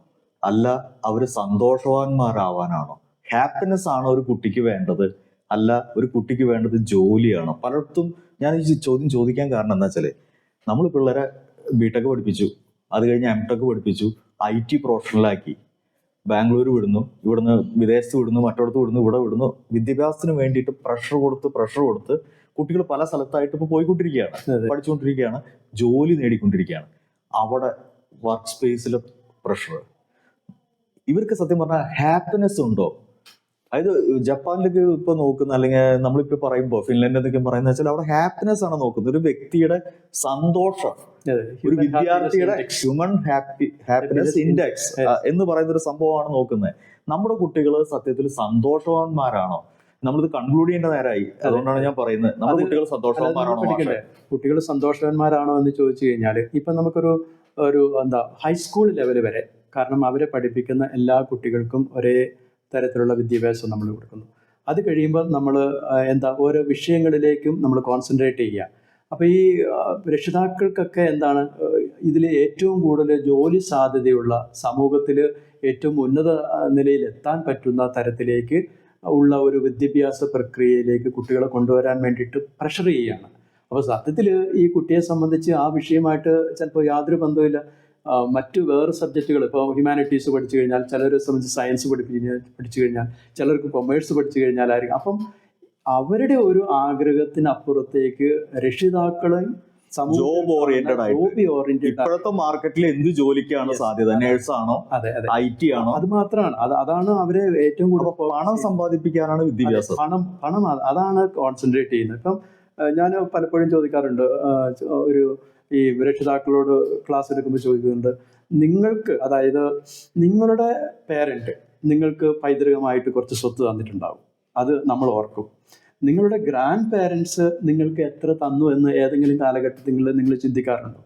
അല്ല അവർ സന്തോഷവാന്മാരാവാനാണോ? ഹാപ്പിനെസ് ആണോ ഒരു കുട്ടിക്ക് വേണ്ടത്? അല്ല ഒരു കുട്ടിക്ക് വേണ്ടത് ജോലിയാണോ? പലയിടത്തും ഞാൻ ഈ ചോദ്യം ചോദിക്കാൻ കാരണം എന്താ വെച്ചാൽ നമ്മൾ പിള്ളേരെ ബിടെക് പഠിപ്പിച്ചു. അത് കഴിഞ്ഞ് എം ടെക് പഠിപ്പിച്ചു ഐ ടി പ്രൊഫഷണലാക്കി ബാംഗ്ലൂർ വിടുന്നു. ഇവിടുന്ന് വിദേശത്ത് വിടുന്നു. മറ്റിടത്ത് വിടുന്നു. ഇവിടെ വിടുന്നു. വിദ്യാഭ്യാസത്തിന് വേണ്ടിയിട്ട് പ്രഷർ കൊടുത്ത് പ്രഷർ കൊടുത്ത് കുട്ടികൾ പല സ്ഥലത്തായിട്ട് ഇപ്പോൾ പോയിക്കൊണ്ടിരിക്കുകയാണ് പഠിച്ചുകൊണ്ടിരിക്കുകയാണ് ജോലി നേടിക്കൊണ്ടിരിക്കുകയാണ്. അവിടെ വർക്ക് സ്പേസിലെ പ്രഷർ ഇവർക്ക് സത്യം പറഞ്ഞാൽ ഹാപ്പിനെസ് ഉണ്ടോ? അതായത് ജപ്പാനിലേക്ക് ഇപ്പൊ നോക്കുന്ന അല്ലെങ്കിൽ നമ്മളിപ്പോ പറയുമ്പോൾ ഫിൻലൻഡ് എന്നൊക്കെ പറയുന്ന വെച്ചാൽ അവിടെ ഹാപ്പിനെസ് ആണ് നോക്കുന്നത്. ഒരു വ്യക്തിയുടെ സന്തോഷം ഒരു വിദ്യാർത്ഥിയുടെ ഹ്യൂമൻ ഹാപ്പി ഹാപ്പിനെസ് ഇൻഡെക്സ് എന്ന് പറയുന്ന ഒരു സംഭവമാണ് നോക്കുന്നത്. നമ്മുടെ കുട്ടികൾ സത്യത്തിൽ സന്തോഷവാന്മാരാണോ? നമ്മളിത് കൺക്ലൂഡ് ചെയ്യേണ്ട നേരമായി അതുകൊണ്ടാണ് ഞാൻ പറയുന്നത്. നമ്മുടെ കുട്ടികൾ സന്തോഷവാന്മാരാണോ നമ്മൾ കുട്ടികൾ സന്തോഷവാന്മാരാണോ എന്ന് ചോദിച്ചു കഴിഞ്ഞാൽ ഇപ്പൊ നമുക്കൊരു ഒരു എന്താ ഹൈസ്കൂൾ ലെവൽ വരെ കാരണം അവരെ പഠിപ്പിക്കുന്ന എല്ലാ കുട്ടികൾക്കും ഒരേ തരത്തിലുള്ള വിദ്യാഭ്യാസം നമ്മൾ കൊടുക്കുന്നു. അത് കഴിയുമ്പോൾ നമ്മൾ എന്താ ഓരോ വിഷയങ്ങളിലേക്കും നമ്മൾ കോൺസെൻട്രേറ്റ് ചെയ്യുക. അപ്പോൾ ഈ രക്ഷിതാക്കൾക്കൊക്കെ എന്താണ് ഇതിൽ ഏറ്റവും കൂടുതൽ ജോലി സാധ്യതയുള്ള സമൂഹത്തിൽ ഏറ്റവും ഉന്നത നിലയിൽ എത്താൻ പറ്റുന്ന തരത്തിലേക്ക് ഉള്ള ഒരു വിദ്യാഭ്യാസ പ്രക്രിയയിലേക്ക് കുട്ടികളെ കൊണ്ടുവരാൻ വേണ്ടിയിട്ട് പ്രഷർ ചെയ്യുകയാണ്. അപ്പോൾ സത്യത്തിൽ ഈ കുട്ടിയെ സംബന്ധിച്ച് ആ വിഷയമായിട്ട് ചിലപ്പോൾ യാതൊരു ബന്ധവുമില്ല. മറ്റു വേറെ സബ്ജക്റ്റുകൾ ഇപ്പോൾ ഹ്യൂമാനിറ്റീസ് പഠിച്ചു കഴിഞ്ഞാൽ ചിലരെ സംബന്ധിച്ച് സയൻസ് പഠിപ്പിച്ച് പഠിച്ചു കഴിഞ്ഞാൽ ചിലർക്ക് കൊമേഴ്സ് പഠിച്ചു കഴിഞ്ഞാലായിരിക്കും. അപ്പം അവരുടെ ഒരു ആഗ്രഹത്തിനപ്പുറത്തേക്ക് രക്ഷിതാക്കളെയും Job ഓറിയന്റഡ് ആയിട്ട്. ജോബ് ഇപ്പോഴത്തെ മാർക്കറ്റിൽ എന്ത് ജോലിക്കാണ്. സാധ്യത? നേഴ്സ് ആണോ? ഐ ടി ആണോ? അത് മാത്രമാണ്. അത് അതാണ് അവരെ ഏറ്റവും കൂടുതൽ പണം സമ്പാദിപ്പിക്കാനാണ് വിദ്യാഭ്യാസം. പണം പണം അതാണ് കോൺസെൻട്രേറ്റ് ചെയ്യുന്നത്. ഇപ്പം ഞാൻ പലപ്പോഴും ചോദിക്കാറുണ്ട് ഒരു ഈ രക്ഷിതാക്കളോട് ക്ലാസ് എടുക്കുമ്പോൾ ചോദിക്കുന്നുണ്ട് നിങ്ങൾക്ക് അതായത് നിങ്ങളുടെ പേരന്റ് നിങ്ങൾക്ക് പൈതൃകമായിട്ട് കുറച്ച് സ്വത്ത് തന്നിട്ടുണ്ടാവും. അത് നമ്മൾ ഓർക്കും. നിങ്ങളുടെ ഗ്രാൻഡ് പേരൻസ് നിങ്ങൾക്ക് എത്ര തന്നു എന്ന് ഏതെങ്കിലും കാലഘട്ടത്തിൽ നിങ്ങൾ ചിന്തിക്കാറുണ്ടോ?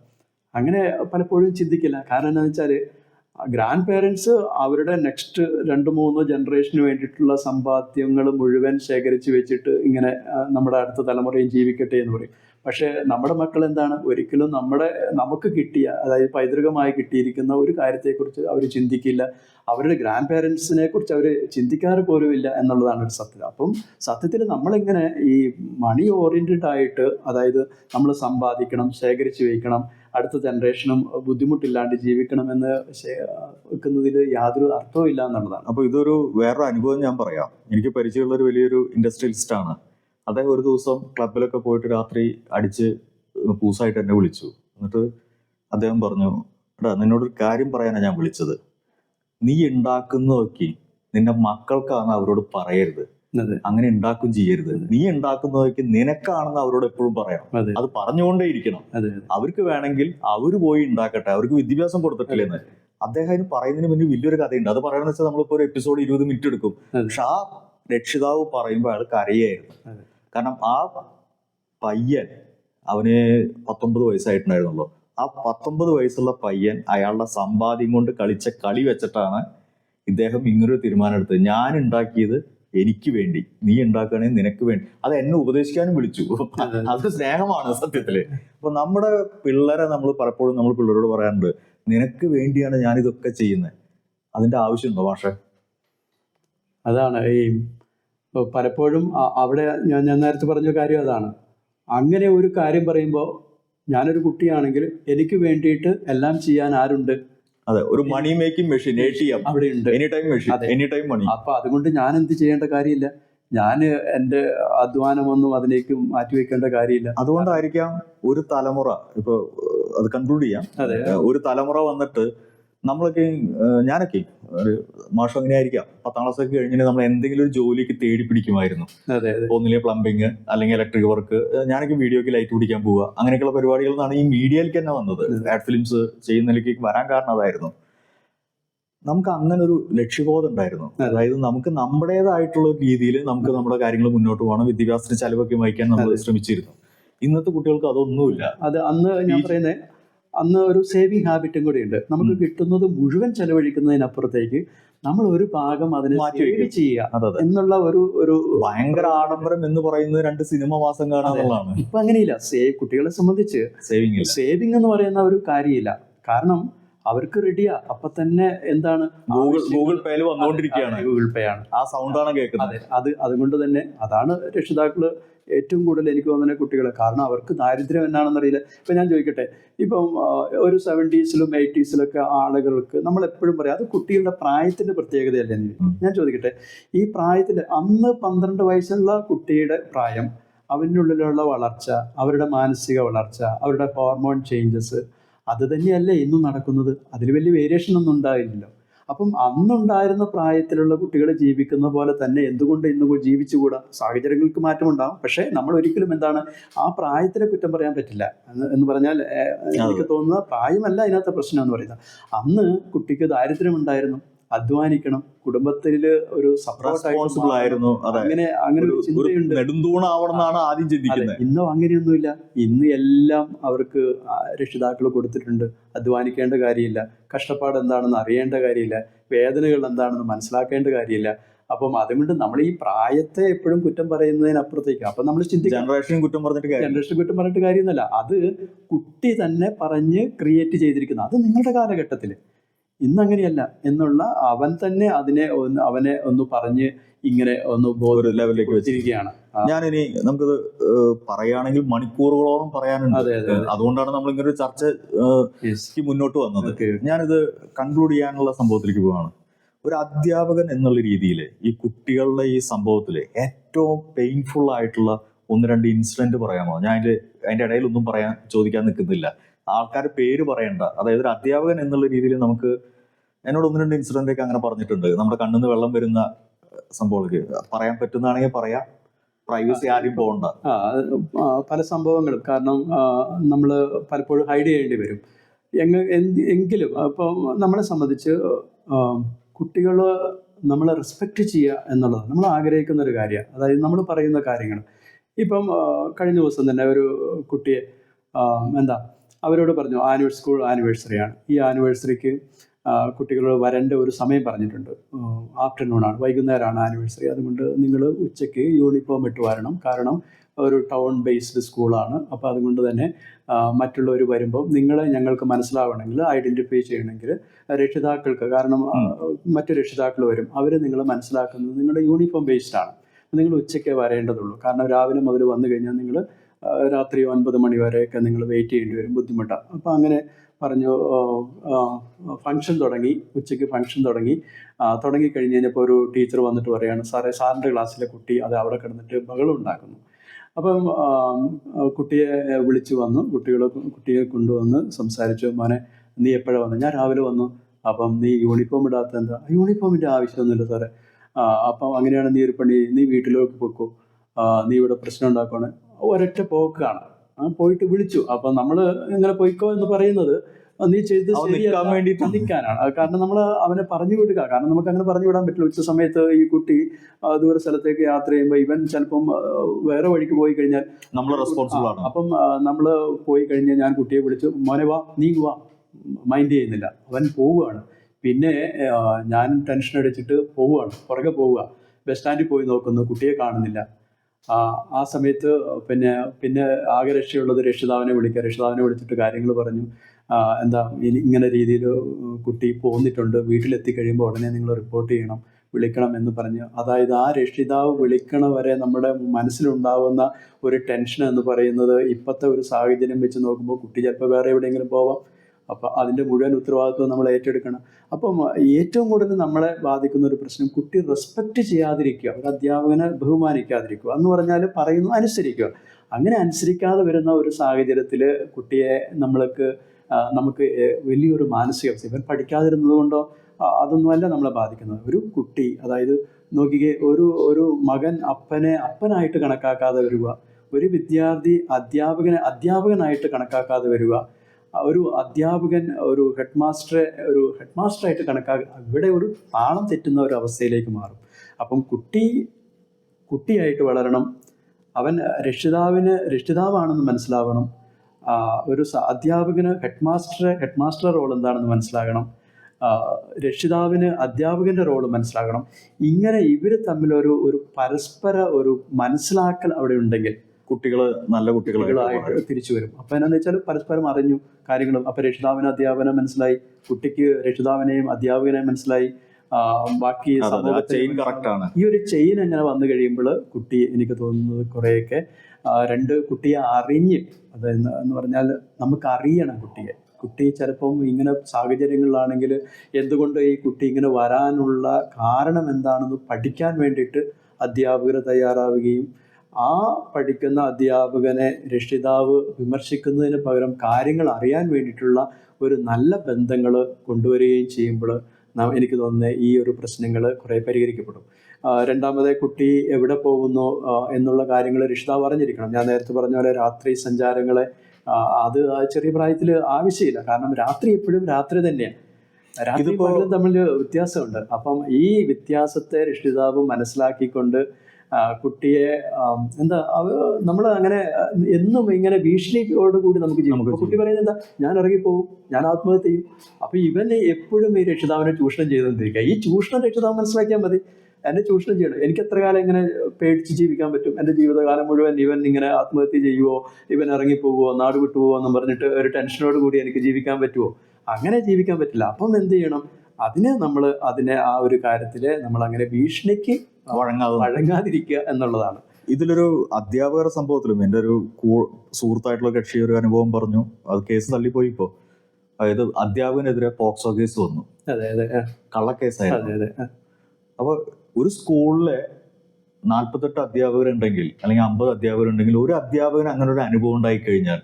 അങ്ങനെ പലപ്പോഴും ചിന്തിക്കില്ല. കാരണം എന്താണെന്ന് വെച്ചാൽ ഗ്രാൻഡ് പേരൻസ് അവരുടെ നെക്സ്റ്റ് രണ്ട് മൂന്ന് ജനറേഷന് വേണ്ടിയിട്ടുള്ള സമ്പാദ്യങ്ങൾ മുഴുവൻ ശേഖരിച്ച് വെച്ചിട്ട് ഇങ്ങനെ നമ്മുടെ അടുത്ത തലമുറയും ജീവിക്കട്ടെ എന്ന് പറയും. പക്ഷേ നമ്മുടെ മക്കൾ എന്താണ്? ഒരിക്കലും നമ്മുടെ നമുക്ക് കിട്ടിയ അതായത് പൈതൃകമായി കിട്ടിയിരിക്കുന്ന ഒരു കാര്യത്തെക്കുറിച്ച് അവർ ചിന്തിക്കില്ല. അവരുടെ ഗ്രാൻഡ് പേരൻസിനെ കുറിച്ച് അവർ ചിന്തിക്കാറ് പോലും ഇല്ല എന്നുള്ളതാണ് ഒരു സത്യം. അപ്പം സത്യത്തിൽ നമ്മളിങ്ങനെ ഈ മണി ഓറിയന്റഡ് ആയിട്ട് അതായത് നമ്മൾ സമ്പാദിക്കണം ശേഖരിച്ച് വയ്ക്കണം അടുത്ത ജനറേഷനും ബുദ്ധിമുട്ടില്ലാണ്ട് ജീവിക്കണമെന്ന് വെക്കുന്നതിൽ യാതൊരു അർത്ഥവും ഇല്ല എന്നുള്ളതാണ്. അപ്പോൾ ഇതൊരു വേറൊരു അനുഭവം ഞാൻ പറയാം. എനിക്ക് പരിചയമുള്ള ഒരു വലിയൊരു ഇൻഡസ്ട്രിയലിസ്റ്റ് ആണ്. അദ്ദേഹം ഒരു ദിവസം ക്ലബിലൊക്കെ പോയിട്ട് രാത്രി അടിച്ച് പൂസായിട്ട് എന്നെ വിളിച്ചു. എന്നിട്ട് അദ്ദേഹം പറഞ്ഞു എടാ നിന്നോടൊരു കാര്യം പറയാനാണ് ഞാൻ വിളിച്ചത്. നീ ഉണ്ടാക്കുന്നതൊക്കെ നിന്റെ മക്കൾക്കാണ് അവരോട് പറയരുത്. അങ്ങനെ ഉണ്ടാക്കും ചെയ്യരുത്. നീ ഉണ്ടാക്കുന്നതൊക്കെ നിനക്കാണെന്ന് അവരോട് എപ്പോഴും പറയണം. അത്. പറഞ്ഞുകൊണ്ടേ ഇരിക്കണം അവർക്ക് വേണമെങ്കിൽ അവർ പോയി ഉണ്ടാക്കട്ടെ. അവർക്ക് വിദ്യാഭ്യാസം കൊടുത്തിട്ടില്ലെന്ന് അദ്ദേഹം അതിന് പറയുന്നതിന് മുന്നിൽ വലിയൊരു കഥയുണ്ട്. അത് പറയണമെന്ന് വെച്ചാൽ നമ്മളിപ്പോ ഒരു എപ്പിസോഡ് ഇരുപത് മിനിറ്റ് എടുക്കും. പക്ഷെ ആ രക്ഷിതാവ് പറയുമ്പോൾ അയാൾ കരയായിരുന്നു. കാരണം ആ പയ്യൻ അവന് പത്തൊമ്പത് വയസ്സായിട്ടുണ്ടായിരുന്നല്ലോ ആ പത്തൊമ്പത് വയസ്സുള്ള പയ്യൻ അയാളുടെ സമ്പാദ്യം കൊണ്ട് കളിച്ച കളി വെച്ചിട്ടാണ് ഇദ്ദേഹം ഇങ്ങനൊരു തീരുമാനം എടുത്തത്. ഞാൻ ഉണ്ടാക്കിയത് എനിക്ക് വേണ്ടി നീ ഉണ്ടാക്കുകയാണെങ്കിൽ നിനക്ക് വേണ്ടി. അത് എന്നെ ഉപദേശിക്കാനും വിളിച്ചു. അത്. സ്നേഹമാണ് സത്യത്തിൽ. അപ്പൊ നമ്മുടെ പിള്ളേരെ നമ്മൾ പലപ്പോഴും നമ്മൾ പിള്ളേരോട് പറയാറുണ്ട് നിനക്ക് വേണ്ടിയാണ് ഞാൻ ഇതൊക്കെ ചെയ്യുന്നത്. അതിന്റെ ആവശ്യമുണ്ടോ മാഷെ? അതാണ്. ഈ പലപ്പോഴും അവിടെ ഞാൻ ഞാൻ നേരത്തെ പറഞ്ഞ കാര്യം അതാണ്. അങ്ങനെ ഒരു കാര്യം പറയുമ്പോൾ ഞാനൊരു കുട്ടിയാണെങ്കിൽ എനിക്ക് വേണ്ടിയിട്ട് എല്ലാം ചെയ്യാൻ ആരുണ്ട്? അതെ ഒരു money making machine A T M അവിടെ ഉണ്ട് any time machine any time money അപ്പൊ അതുകൊണ്ട് ഞാൻ എന്ത് ചെയ്യേണ്ട കാര്യമില്ല. ഞാൻ എന്റെ അധ്വാനമൊന്നും അതിലേക്ക് മാറ്റിവെക്കേണ്ട കാര്യമില്ല. അതുകൊണ്ടായിരിക്കാം ഒരു തലമുറ ഇപ്പൊ അത് കൺക്ലൂഡ് ചെയ്യാം. അതെ. ഒരു തലമുറ വന്നിട്ട് നമ്മളൊക്കെ ഞാനൊക്കെ ഒരു മാഷം അങ്ങനെ ആയിരിക്കാം പത്താം ക്ലാസ് ഒക്കെ കഴിഞ്ഞിട്ട് നമ്മൾ എന്തെങ്കിലും ഒരു ജോലിക്ക് തേടി പിടിക്കുമായിരുന്നു. ഒന്നിലെ പ്ലംബിങ് അല്ലെങ്കിൽ ഇലക്ട്രിക് വർക്ക് ഞാനൊക്കെ വീഡിയോക്ക് ലൈറ്റ് പിടിക്കാൻ പോവുക. അങ്ങനെയൊക്കെയുള്ള പരിപാടികളിൽ നിന്നാണ് ഈ മീഡിയയിലേക്ക് തന്നെ വന്നത്. ആഡ് ഫിലിംസ് ചെയ്യുന്നതിലേക്ക് വരാൻ കാരണം അതായിരുന്നു. നമുക്ക് അങ്ങനെ ഒരു ലക്ഷ്യബോധം ഉണ്ടായിരുന്നു. അതായത് നമുക്ക് നമ്മുടേതായിട്ടുള്ള രീതിയിൽ നമുക്ക് നമ്മുടെ കാര്യങ്ങൾ മുന്നോട്ട് പോകണം. വിദ്യാഭ്യാസത്തിന് ചെലവൊക്കെ വഹിക്കാൻ നമ്മൾ ശ്രമിച്ചിരുന്നു. ഇന്നത്തെ കുട്ടികൾക്ക് അതൊന്നുമില്ല. അത് അന്ന് ഞാൻ പറയുന്നത് അന്ന് ഒരു സേവിങ് ഹാബിറ്റും കൂടി ഉണ്ട്. നമുക്ക് കിട്ടുന്നത് മുഴുവൻ ചെലവഴിക്കുന്നതിനപ്പുറത്തേക്ക് നമ്മൾ ഒരു ഭാഗം അതിനെ മാറ്റി. ചെയ്യുക എന്നുള്ള ഒരു ഒരു ഭയങ്കര ആഡംബരം എന്ന് പറയുന്ന രണ്ട് സിനിമ മാസം കാണാന്നുള്ളതാണ് ഇപ്പൊ അങ്ങനെയില്ല. സേവ് കുട്ടികളെ സംബന്ധിച്ച് സേവിങ് സേവിങ് എന്ന് പറയുന്ന ഒരു കാര്യമില്ല. കാരണം അവർക്ക് റെഡിയാ അപ്പൊ തന്നെ എന്താണ് ഗൂഗിൾ ഗൂഗിൾ പേയിൽ വന്നുകൊണ്ടിരിക്കുകയാണ് ഗൂഗിൾ പേ ആണ്. ആ സൗണ്ടാണ് കേൾക്കുന്നത്. അത് അതുകൊണ്ട് തന്നെ അതാണ് രക്ഷിതാക്കൾ ഏറ്റവും കൂടുതൽ എനിക്ക് തോന്നുന്ന കുട്ടികളെ. കാരണം അവർക്ക് ദാരിദ്ര്യം എന്നാണെന്നറിയില്ല ഇപ്പൊ ഞാൻ ചോദിക്കട്ടെ. ഇപ്പം ഒരു സെവന്റീസിലും എയ്റ്റീസിലൊക്കെ ആളുകൾക്ക് നമ്മൾ എപ്പോഴും പറയാം അത് കുട്ടികളുടെ പ്രായത്തിന്റെ പ്രത്യേകതയല്ലേ ഞാൻ ചോദിക്കട്ടെ ഈ പ്രായത്തിൽ അന്ന് പന്ത്രണ്ട് വയസ്സുള്ള കുട്ടിയുടെ പ്രായം അവനുള്ളിലുള്ള വളർച്ച അവരുടെ മാനസിക വളർച്ച അവരുടെ ഹോർമോൺ ചേഞ്ചസ് അത് തന്നെയല്ലേ ഇന്നും നടക്കുന്നത്? അതിൽ വലിയ വേരിയേഷൻ ഒന്നും ഉണ്ടായില്ലല്ലോ. അപ്പം അന്നുണ്ടായിരുന്ന പ്രായത്തിലുള്ള കുട്ടികൾ ജീവിക്കുന്ന പോലെ തന്നെ എന്തുകൊണ്ട് ഇന്ന് ജീവിച്ചുകൂടാ? സാഹചര്യങ്ങൾക്ക് മാറ്റമുണ്ടാകും പക്ഷേ നമ്മൾ ഒരിക്കലും എന്താണ് ആ പ്രായത്തിലെ കുറ്റം പറയാൻ പറ്റില്ല. എന്ന് എന്ന് പറഞ്ഞാൽ എനിക്ക് തോന്നുന്ന പ്രായമല്ല അതിനകത്തെ പ്രശ്നം എന്ന് പറയുന്നത്. അന്ന് കുട്ടിക്ക് ദാരിദ്ര്യം ഉണ്ടായിരുന്നു അധ്വാനിക്കണം. കുടുംബത്തിൽ ഒരു റെസ്പോൺസിബിൾ ആയിരുന്നു. അങ്ങനെ അങ്ങനെ ഒരു ചിന്തയുണ്ട്. ആദ്യം ചിന്തിക്കുന്നത്. ഇന്നും അങ്ങനെയൊന്നുമില്ല. ഇന്ന് എല്ലാം അവർക്ക് രക്ഷിതാക്കൾ കൊടുത്തിട്ടുണ്ട്. അധ്വാനിക്കേണ്ട കാര്യമില്ല. കഷ്ടപ്പാട് എന്താണെന്ന് അറിയേണ്ട കാര്യമില്ല. വേദനകൾ എന്താണെന്ന് മനസ്സിലാക്കേണ്ട കാര്യമില്ല. അപ്പം അതുകൊണ്ട് നമ്മൾ ഈ പ്രായത്തെ എപ്പോഴും കുറ്റം പറയുന്നതിനപ്പുറത്തേക്ക് അപ്പം നമ്മൾ ചിന്തിക്കും ജനറേഷൻ കുറ്റം പറഞ്ഞിട്ട് ജനറേഷൻ കുറ്റം പറഞ്ഞിട്ട് കാര്യമൊന്നുമല്ല. അത് കുട്ടി തന്നെ പറഞ്ഞ് ക്രിയേറ്റ് ചെയ്തിരിക്കുന്നത് അത് നിങ്ങളുടെ കാലഘട്ടത്തിൽ ഇന്നങ്ങനെയല്ല. എന്നുള്ള അവൻ തന്നെ അതിനെ ഒന്ന് അവനെ ഒന്ന് പറഞ്ഞ് ഇങ്ങനെ ഒന്ന് ഒരു ലെവലിലേക്ക് വെച്ചിരിക്കുകയാണ് ഞാനിനി നമുക്കത് പറയുകയാണെങ്കിൽ മണിക്കൂറുകളോളം പറയാനുണ്ട്. അതെ അതെ അതുകൊണ്ടാണ് നമ്മൾ ഇങ്ങനെ ഒരു ചർച്ച മുന്നോട്ട് വന്നത്. ഞാനിത് കൺക്ലൂഡ് ചെയ്യാനുള്ള സംഭവത്തിലേക്ക് പോവാണ്. ഒരു അധ്യാപകൻ എന്നുള്ള രീതിയിൽ ഈ കുട്ടികളുടെ ഈ സംഭവത്തിൽ ഏറ്റവും പെയിൻഫുൾ ആയിട്ടുള്ള ഒന്ന് രണ്ട് ഇൻസിഡന്റ് പറയാമോ? ഞാൻ അതിന്റെ അതിന്റെ ഇടയിൽ ഒന്നും പറയാൻ ചോദിക്കാൻ നിൽക്കുന്നില്ല. ആൾക്കാർ പേര് പറയണ്ട. അതായത് ഒരു അധ്യാപകൻ എന്നുള്ള രീതിയിൽ നമുക്ക് എന്നോട് ഒന്ന് രണ്ട് ഇൻസിഡന്റ് ഒക്കെ അങ്ങനെ പറഞ്ഞിട്ടുണ്ട്. നമ്മുടെ കണ്ണിൽ നിന്ന് വെള്ളം വരുന്ന സംഭവങ്ങൾക്ക് പറയാൻ പറ്റുന്നതാണെങ്കിൽ പറയാം. പ്രൈവസി ആരും പോകണ്ട പല സംഭവങ്ങളും. കാരണം നമ്മൾ പലപ്പോഴും ഹൈഡ് ചെയ്യേണ്ടി വരും. എങ്ങ എങ്കിലും അപ്പം നമ്മളെ സംബന്ധിച്ച് കുട്ടികൾ നമ്മളെ റെസ്പെക്റ്റ് ചെയ്യുക എന്നുള്ളത് നമ്മൾ ആഗ്രഹിക്കുന്ന ഒരു കാര്യമാണ് അതായത് നമ്മൾ പറയുന്ന കാര്യങ്ങൾ. ഇപ്പം കഴിഞ്ഞ ദിവസം തന്നെ ഒരു കുട്ടിയെ എന്താ അവരോട് പറഞ്ഞു ആനുവൽ സ്കൂൾ ആനിവേഴ്സറിയാണ് ഈ ആനിവേഴ്സറിക്ക് കുട്ടികളോട് വരേണ്ട ഒരു സമയം പറഞ്ഞിട്ടുണ്ട്. ആഫ്റ്റർനൂൺ ആണ്. വൈകുന്നേരമാണ് ആനിവേഴ്സറി. അതുകൊണ്ട് നിങ്ങൾ ഉച്ചയ്ക്ക് യൂണിഫോം ഇട്ട് വരണം. കാരണം ഒരു ടൗൺ ബേസ്ഡ് സ്കൂളാണ് അപ്പോൾ അതുകൊണ്ട് തന്നെ മറ്റുള്ളവർ വരുമ്പോൾ നിങ്ങളെ ഞങ്ങൾക്ക് മനസ്സിലാവണമെങ്കിൽ ഐഡന്റിഫൈ ചെയ്യണമെങ്കിൽ രക്ഷിതാക്കൾക്ക് കാരണം മറ്റു രക്ഷിതാക്കൾ വരും. അവർ നിങ്ങളെ മനസ്സിലാക്കുന്നത് നിങ്ങളുടെ യൂണിഫോം ബേസ്ഡ് ആണ്. നിങ്ങൾ ഉച്ചയ്ക്ക് വരേണ്ടതുള്ളൂ. കാരണം രാവിലെ മുതൽ വന്നു കഴിഞ്ഞാൽ നിങ്ങൾ രാത്രി ഒൻപത് മണി വരെയൊക്കെ നിങ്ങൾ വെയിറ്റ് ചെയ്യേണ്ടി വരും. ബുദ്ധിമുട്ടാണ് അപ്പോൾ അങ്ങനെ പറഞ്ഞു ഫംഗ്ഷൻ തുടങ്ങി ഉച്ചയ്ക്ക് ഫംഗ്ഷൻ തുടങ്ങി. തുടങ്ങി കഴിഞ്ഞ് കഴിഞ്ഞപ്പോൾ ഒരു ടീച്ചർ വന്നിട്ട് പറയാണ് സാറേ സാറിന്റെ ക്ലാസ്സിലെ കുട്ടി അത് അവിടെ കിടന്നിട്ട് ബഹളം ഉണ്ടാക്കുന്നു. അപ്പം കുട്ടിയെ വിളിച്ചു വന്നു. കുട്ടികൾ കുട്ടിയെ കൊണ്ടുവന്ന് സംസാരിച്ചു. മോനെ നീ എപ്പോഴാണ് വന്നു? ഞാൻ രാവിലെ വന്നു. അപ്പം നീ യൂണിഫോം ഇടാത്ത എന്താ? യൂണിഫോമിന്റെ ആവശ്യമൊന്നുമില്ല സാറേ. അപ്പം അങ്ങനെയാണ് നീ ഒരു പണി നീ വീട്ടിലേക്ക് പൊക്കോ. നീ ഇവിടെ പ്രശ്നം ഉണ്ടാക്കുകയാണ് ഒരൊറ്റ പോക്കാണ്. പോയിട്ട് വിളിച്ചു. അപ്പം നമ്മൾ ഇങ്ങനെ പോയിക്കോ എന്ന് പറയുന്നത് നീ ചെയ്ത് നിൽക്കാൻ വേണ്ടിയിട്ട് നിൽക്കാനാണ് കാരണം നമ്മൾ അവനെ പറഞ്ഞു വിടുക. കാരണം നമുക്ക് അങ്ങനെ പറഞ്ഞു വിടാൻ പറ്റില്ല. ഉച്ച സമയത്ത് ഈ കുട്ടി ദൂര സ്ഥലത്തേക്ക് യാത്ര ചെയ്യുമ്പോൾ ഇവൻ ചിലപ്പം വേറെ വഴിക്ക് പോയി കഴിഞ്ഞാൽ നമ്മൾ റെസ്പോൺസിബിൾ ആണ്. അപ്പം നമ്മൾ പോയി കഴിഞ്ഞ് ഞാൻ കുട്ടിയെ വിളിച്ചു മോനെ വാ നീ വാ. മൈൻഡ് ചെയ്യുന്നില്ല. അവൻ പോവുകയാണ്. പിന്നെ ഞാൻ ടെൻഷൻ അടിച്ചിട്ട് പോവുകയാണ്. പുറകെ പോവുക. ബസ് സ്റ്റാൻഡിൽ പോയി നോക്കുന്നു. കുട്ടിയെ കാണുന്നില്ല. ആ, സമയത്ത് പിന്നെ പിന്നെ ആകെ രക്ഷയുള്ളത് രക്ഷിതാവിനെ വിളിക്കുക. രക്ഷിതാവിനെ വിളിച്ചിട്ട് കാര്യങ്ങൾ പറഞ്ഞു. എന്താ ഇങ്ങനെ രീതിയിൽ കുട്ടി പോന്നിട്ടുണ്ട്. വീട്ടിലെത്തി കഴിയുമ്പോൾ ഉടനെ നിങ്ങൾ റിപ്പോർട്ട് ചെയ്യണം വിളിക്കണം എന്ന് പറഞ്ഞു. അതായത് ആ രക്ഷിതാവ് വിളിക്കണ വരെ നമ്മുടെ മനസ്സിലുണ്ടാവുന്ന ഒരു ടെൻഷൻ എന്ന് പറയുന്നത് ഇപ്പോഴത്തെ ഒരു സാഹചര്യം വെച്ച് നോക്കുമ്പോൾ കുട്ടി ചിലപ്പോൾ വേറെ എവിടെയെങ്കിലും പോവാം. അപ്പോൾ അതിന്റെ മുഴുവൻ ഉത്തരവാദിത്വം നമ്മൾ ഏറ്റെടുക്കണം. അപ്പം ഏറ്റവും കൂടുതൽ നമ്മളെ ബാധിക്കുന്ന ഒരു പ്രശ്നം കുട്ടി റെസ്പെക്റ്റ് ചെയ്യാതിരിക്കുക ഒരു അധ്യാപകനെ ബഹുമാനിക്കാതിരിക്കുക എന്ന് പറഞ്ഞാൽ പറയുന്നു അനുസരിക്കുക. അങ്ങനെ അനുസരിക്കാതെ വരുന്ന ഒരു സാഹചര്യത്തിൽ കുട്ടിയെ നമ്മൾക്ക് നമുക്ക് വലിയൊരു മാനസിക അവസ്ഥ ഇവൻ പഠിക്കാതിരുന്നത് കൊണ്ടോ അതൊന്നുമല്ല നമ്മളെ ബാധിക്കുന്നത്. ഒരു കുട്ടി അതായത് നോക്കിക്കേ ഒരു ഒരു മകൻ അപ്പനെ അപ്പനായിട്ട് കണക്കാക്കാതെ വരിക ഒരു വിദ്യാർത്ഥി അധ്യാപകനെ അധ്യാപകനായിട്ട് കണക്കാക്കാതെ വരിക ഒരു അധ്യാപകൻ ഒരു ഹെഡ് മാസ്റ്ററെ ഒരു ഹെഡ് മാസ്റ്ററായിട്ട് കണക്കാക്കുക ഇവിടെ ഒരു താളം തെറ്റുന്ന ഒരു അവസ്ഥയിലേക്ക് മാറും. അപ്പം കുട്ടി കുട്ടിയായിട്ട് വളരണം. അവൻ രക്ഷിതാവിന് രക്ഷിതാവാണെന്ന് മനസ്സിലാവണം. ഒരു അധ്യാപകന് ഹെഡ് മാസ്റ്ററെ ഹെഡ് മാസ്റ്റർ റോൾ എന്താണെന്ന് മനസ്സിലാകണം. രക്ഷിതാവിന് അധ്യാപകന്റെ റോൾ മനസ്സിലാക്കണം ഇങ്ങനെ ഇവർ തമ്മിലൊരു ഒരു പരസ്പര ഒരു മനസ്സിലാക്കൽ അവിടെ ഉണ്ടെങ്കിൽ കുട്ടികൾ നല്ല കുട്ടികളായിട്ട് തിരിച്ചു വരും. അപ്പൊ എന്നാന്ന് വെച്ചാൽ പരസ്പരം അറിഞ്ഞു കാര്യങ്ങളും. അപ്പൊ രക്ഷിതാവിന് അധ്യാപനം മനസ്സിലായി. കുട്ടിക്ക് രക്ഷിതാവിനെയും അധ്യാപകനെയും മനസ്സിലായി. ബാക്കി ചെയിൻ സമൂഹത്തിൽ കറക്റ്റ് ആണ് ഈ ഒരു ചെയിൻ അങ്ങനെ വന്നു കഴിയുമ്പോൾ കുട്ടി എനിക്ക് തോന്നുന്നത് കുറേയൊക്കെ രണ്ട് കുട്ടിയെ അറിഞ്ഞ് അത് എന്ന് പറഞ്ഞാൽ നമുക്ക് അറിയണം കുട്ടിയെ. കുട്ടി ചിലപ്പം ഇങ്ങനെ സാഹചര്യങ്ങളിലാണെങ്കിൽ എന്തുകൊണ്ട് ഈ കുട്ടി ഇങ്ങനെ വരാനുള്ള കാരണം എന്താണെന്ന് പഠിക്കാൻ വേണ്ടിയിട്ട് അധ്യാപകർ തയ്യാറാവുകയും ആ പഠിക്കുന്ന അധ്യാപകനെ രക്ഷിതാവ് വിമർശിക്കുന്നതിന് പകരം കാര്യങ്ങൾ അറിയാൻ വേണ്ടിയിട്ടുള്ള ഒരു നല്ല ബന്ധങ്ങൾ കൊണ്ടുവരികയും ചെയ്യുമ്പോൾ നാം എനിക്ക് തോന്നുന്നത് ഈ ഒരു പ്രശ്നങ്ങൾ കുറേ പരിഹരിക്കപ്പെടും. രണ്ടാമത് കുട്ടി എവിടെ പോകുന്നു എന്നുള്ള കാര്യങ്ങൾ രക്ഷിതാവ് അറിഞ്ഞിരിക്കണം. ഞാൻ നേരത്തെ പറഞ്ഞ പോലെ രാത്രി സഞ്ചാരങ്ങളെ അത് ചെറിയ പ്രായത്തിൽ ആവശ്യമില്ല. കാരണം രാത്രി എപ്പോഴും രാത്രി തന്നെയാണ് രാത്രി തമ്മിൽ വ്യത്യാസമുണ്ട്. അപ്പം ഈ വ്യത്യാസത്തെ രക്ഷിതാവ് മനസ്സിലാക്കിക്കൊണ്ട് കുട്ടിയെ എന്താ നമ്മൾ അങ്ങനെ എന്നും ഇങ്ങനെ ഭീഷണിയോട് കൂടി നമുക്ക് കുട്ടി പറയുന്നത് എന്താ ഞാൻ ഇറങ്ങിപ്പോവും ഞാൻ ആത്മഹത്യ ചെയ്യും. അപ്പൊ ഇവന് എപ്പോഴും ഈ രക്ഷിതാവിനെ ചൂഷണം ചെയ്തുകൊണ്ടിരിക്കുക. ഈ ചൂഷണം രക്ഷിതാവ് മനസ്സിലാക്കിയാൽ മതി. എന്നെ ചൂഷണം ചെയ്യണം. എനിക്ക് എത്ര കാലം ഇങ്ങനെ പേടിച്ച് ജീവിക്കാൻ പറ്റും? എന്റെ ജീവിതകാലം മുഴുവൻ ഇവൻ ഇങ്ങനെ ആത്മഹത്യ ചെയ്യുവോ? ഇവൻ ഇറങ്ങിപ്പോവോ നാട് വിട്ടുപോകുമോ എന്ന് പറഞ്ഞിട്ട് ഒരു ടെൻഷനോട് കൂടി എനിക്ക് ജീവിക്കാൻ പറ്റുമോ അങ്ങനെ ജീവിക്കാൻ പറ്റില്ല. അപ്പം എന്ത് ചെയ്യണം? അതിനെ നമ്മൾ അതിനെ ആ ഒരു കാര്യത്തിൽ നമ്മൾ അങ്ങനെ ഭീഷണിക്ക് വഴങ്ങാതിരിക്കുക എന്നുള്ളതാണ്. ഇതിലൊരു അധ്യാപകരുടെ സംഭവത്തിലും എന്റെ ഒരു സുഹൃത്തായിട്ടുള്ള കക്ഷി ഒരു അനുഭവം പറഞ്ഞു. അത് കേസ് തള്ളിപ്പോയി ഇപ്പോൾ. അതായത് അധ്യാപകനെതിരെ പോക്സോ കേസ് വന്നു. കള്ളക്കേസായിരുന്നു. അപ്പൊ ഒരു സ്കൂളിലെ നാൽപ്പത്തെട്ട് അധ്യാപകരുണ്ടെങ്കിൽ അല്ലെങ്കിൽ അമ്പത് അധ്യാപകരുണ്ടെങ്കിൽ ഒരു അധ്യാപകന് അങ്ങനെ ഒരു അനുഭവം ഉണ്ടായി കഴിഞ്ഞാൽ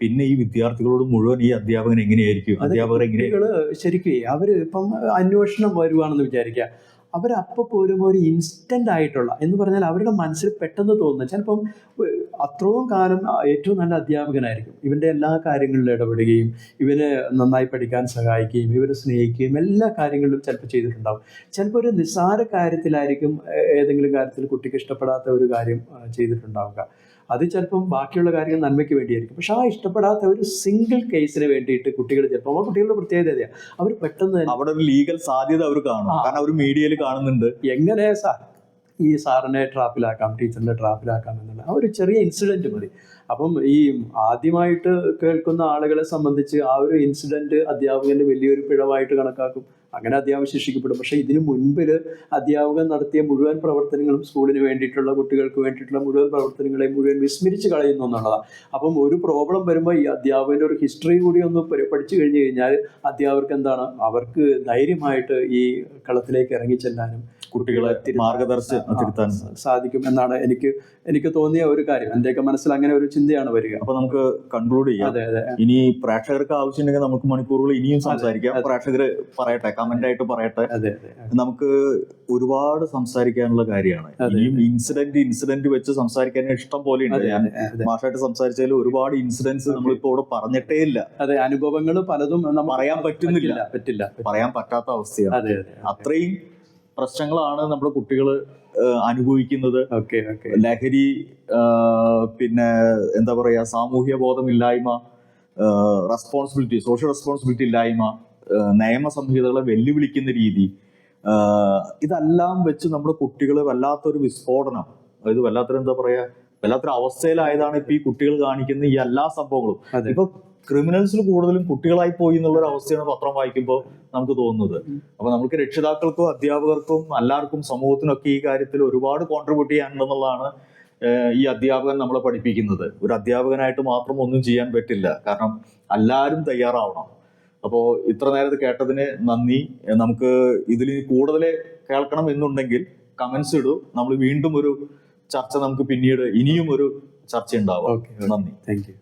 പിന്നെ ഈ വിദ്യാർത്ഥികളോട് മുഴുവൻ ഈ അധ്യാപകൻ എങ്ങനെയായിരിക്കും? അധ്യാപകർ എങ്ങനെയായിരിക്കും ശരിക്കും അവർ ഇപ്പം അന്വേഷണം വരുവാണെന്ന് വിചാരിക്കുക. അവരപ്പോൾ പോലും ഒരു ഇൻസ്റ്റന്റ് ആയിട്ടുള്ള എന്ന് പറഞ്ഞാൽ അവരുടെ മനസ്സിൽ പെട്ടെന്ന് തോന്നുന്ന ചിലപ്പം അത്രയും കാലം ഏറ്റവും നല്ല അധ്യാപകനായിരിക്കും. ഇവന്റെ എല്ലാ കാര്യങ്ങളിലും ഇടപെടുകയും ഇവനെ നന്നായി പഠിക്കാൻ സഹായിക്കുകയും ഇവരെ സ്നേഹിക്കുകയും എല്ലാ കാര്യങ്ങളിലും ചിലപ്പോൾ ചെയ്തിട്ടുണ്ടാവും. ചിലപ്പോൾ ഒരു നിസ്സാര കാര്യത്തിലായിരിക്കും ഏതെങ്കിലും കാര്യത്തിൽ കുട്ടിക്ക് ഇഷ്ടപ്പെടാത്ത ഒരു കാര്യം ചെയ്തിട്ടുണ്ടാവുക. അത് ചിലപ്പം ബാക്കിയുള്ള കാര്യങ്ങൾ നന്മയ്ക്ക് വേണ്ടിയായിരിക്കും. പക്ഷെ ആ ഇഷ്ടപ്പെടാത്ത ഒരു സിംഗിൾ കേസിന് വേണ്ടിയിട്ട് കുട്ടികൾ ചിലപ്പോൾ ആ കുട്ടികളുടെ പ്രത്യേകത ഇതാണ്. അവർ പെട്ടെന്ന് അവിടെ ഒരു ലീഗൽ സാധ്യത അവർ കാണും. കാരണം അവർ മീഡിയയിൽ കാണുന്നുണ്ട്. എങ്ങനെ സാർ ഈ സാറിനെ ട്രാപ്പിലാക്കാം ടീച്ചറിനെ ട്രാപ്പിലാക്കാം എന്നുള്ള ആ ഒരു ചെറിയ ഇൻസിഡന്റ് മതി. അപ്പം ഈ ആദ്യമായിട്ട് കേൾക്കുന്ന ആളുകളെ സംബന്ധിച്ച് ആ ഒരു ഇൻസിഡന്റ് അധ്യാപകന്റെ വലിയൊരു പിഴവായിട്ട് കണക്കാക്കും. അങ്ങനെ അധ്യാപകൻ ശിക്ഷിക്കപ്പെടും. പക്ഷേ ഇതിനു മുൻപിൽ അധ്യാപകൻ നടത്തിയ മുഴുവൻ പ്രവർത്തനങ്ങളും സ്കൂളിന് വേണ്ടിയിട്ടുള്ള കുട്ടികൾക്ക് വേണ്ടിയിട്ടുള്ള മുഴുവൻ പ്രവർത്തനങ്ങളെയും മുഴുവൻ വിസ്മരിച്ച് കളയുന്നു എന്നുള്ളതാണ്. അപ്പം ഒരു പ്രോബ്ലം വരുമ്പോൾ ഈ അധ്യാപകന്റെ ഒരു ഹിസ്റ്ററി കൂടി ഒന്ന് പഠിച്ചു കഴിഞ്ഞു കഴിഞ്ഞാൽ അധ്യാപകർക്ക് എന്താണ്? അവർക്ക് ധൈര്യമായിട്ട് ഈ കളത്തിലേക്ക് ഇറങ്ങിച്ചെല്ലാനും കുട്ടികളെ മാർഗദർശനം മാർഗദർശ ആ, തിരുത്താൻ. സാധിക്കും എന്നാണ് എനിക്ക് എനിക്ക് തോന്നിയ ഒരു കാര്യം. എന്റെയൊക്കെ മനസ്സിൽ അങ്ങനെ ഒരു ചിന്തയാണ് വരിക. അപ്പൊ നമുക്ക് കൺക്ലൂഡ് ചെയ്യാം. ഇനി പ്രേക്ഷകർക്ക് ആവശ്യമുണ്ടെങ്കിൽ നമുക്ക് മണിക്കൂറുകൾ ഇനിയും സംസാരിക്കാം. പ്രേക്ഷകർ പറയട്ടെ കമന്റ് ആയിട്ട് പറയട്ടെ. നമുക്ക് ഒരുപാട് സംസാരിക്കാനുള്ള കാര്യമാണ്. ഇനിയും ഇൻസിഡന്റ് ഇൻസിഡന്റ് വെച്ച് സംസാരിക്കാൻ ഇഷ്ടം പോലെ ഉണ്ട്. ഞാൻ മാഷായിട്ട് സംസാരിച്ചാൽ ഒരുപാട് ഇൻസിഡൻസ് നമ്മളിപ്പോ ഇവിടെ പറഞ്ഞിട്ടേ ഇല്ല. അതെ അനുഭവങ്ങൾ പലതും പറയാൻ പറ്റുന്നില്ല. പറ്റില്ല. പറയാൻ പറ്റാത്ത അവസ്ഥയാണ്. അതെ അതെ. അത്രയും പ്രശ്നങ്ങളാണ് നമ്മുടെ കുട്ടികൾ അനുഭവിക്കുന്നത്. ലഹരി പിന്നെ എന്താ പറയാ സാമൂഹ്യ ബോധമില്ലായ്മ റെസ്പോൺസിബിലിറ്റി സോഷ്യൽ റെസ്പോൺസിബിലിറ്റി ഇല്ലായ്മ നിയമ സംഹിതകളെ വെല്ലുവിളിക്കുന്ന രീതി ഇതെല്ലാം വെച്ച് നമ്മുടെ കുട്ടികൾ വല്ലാത്തൊരു വിസ്ഫോടനം. അതായത് വല്ലാത്തൊരു എന്താ പറയാ വല്ലാത്തൊരു അവസ്ഥയിലായതാണ് ഇപ്പൊ ഈ കുട്ടികൾ കാണിക്കുന്ന ഈ എല്ലാ സംഭവങ്ങളും. ഇപ്പൊ ക്രിമിനൽസിൽ കൂടുതലും കുട്ടികളായി പോയി എന്നുള്ള ഒരു അവസ്ഥയാണ് പത്രം വായിക്കുമ്പോൾ നമുക്ക് തോന്നുന്നത്. അപ്പൊ നമുക്ക് രക്ഷിതാക്കൾക്കും അധ്യാപകർക്കും എല്ലാവർക്കും സമൂഹത്തിനൊക്കെ ഈ കാര്യത്തിൽ ഒരുപാട് കോൺട്രിബ്യൂട്ട് ചെയ്യാനുണ്ടെന്നുള്ളതാണ് ഈ അധ്യാപകൻ നമ്മളെ പഠിപ്പിക്കുന്നത്. ഒരു അധ്യാപകനായിട്ട് മാത്രം ഒന്നും ചെയ്യാൻ പറ്റില്ല. കാരണം എല്ലാവരും തയ്യാറാവണം. അപ്പോൾ ഇത്ര നേരത്തെ കേട്ടതിന് നന്ദി. നമുക്ക് ഇതിൽ കൂടുതൽ കേൾക്കണം എന്നുണ്ടെങ്കിൽ കമൻസ് ഇടൂ. നമ്മൾ വീണ്ടും ഒരു ചർച്ച നമുക്ക് പിന്നീട് ഇനിയും ഒരു ചർച്ച ഉണ്ടാവും. ഓക്കെ നന്ദി. Thank you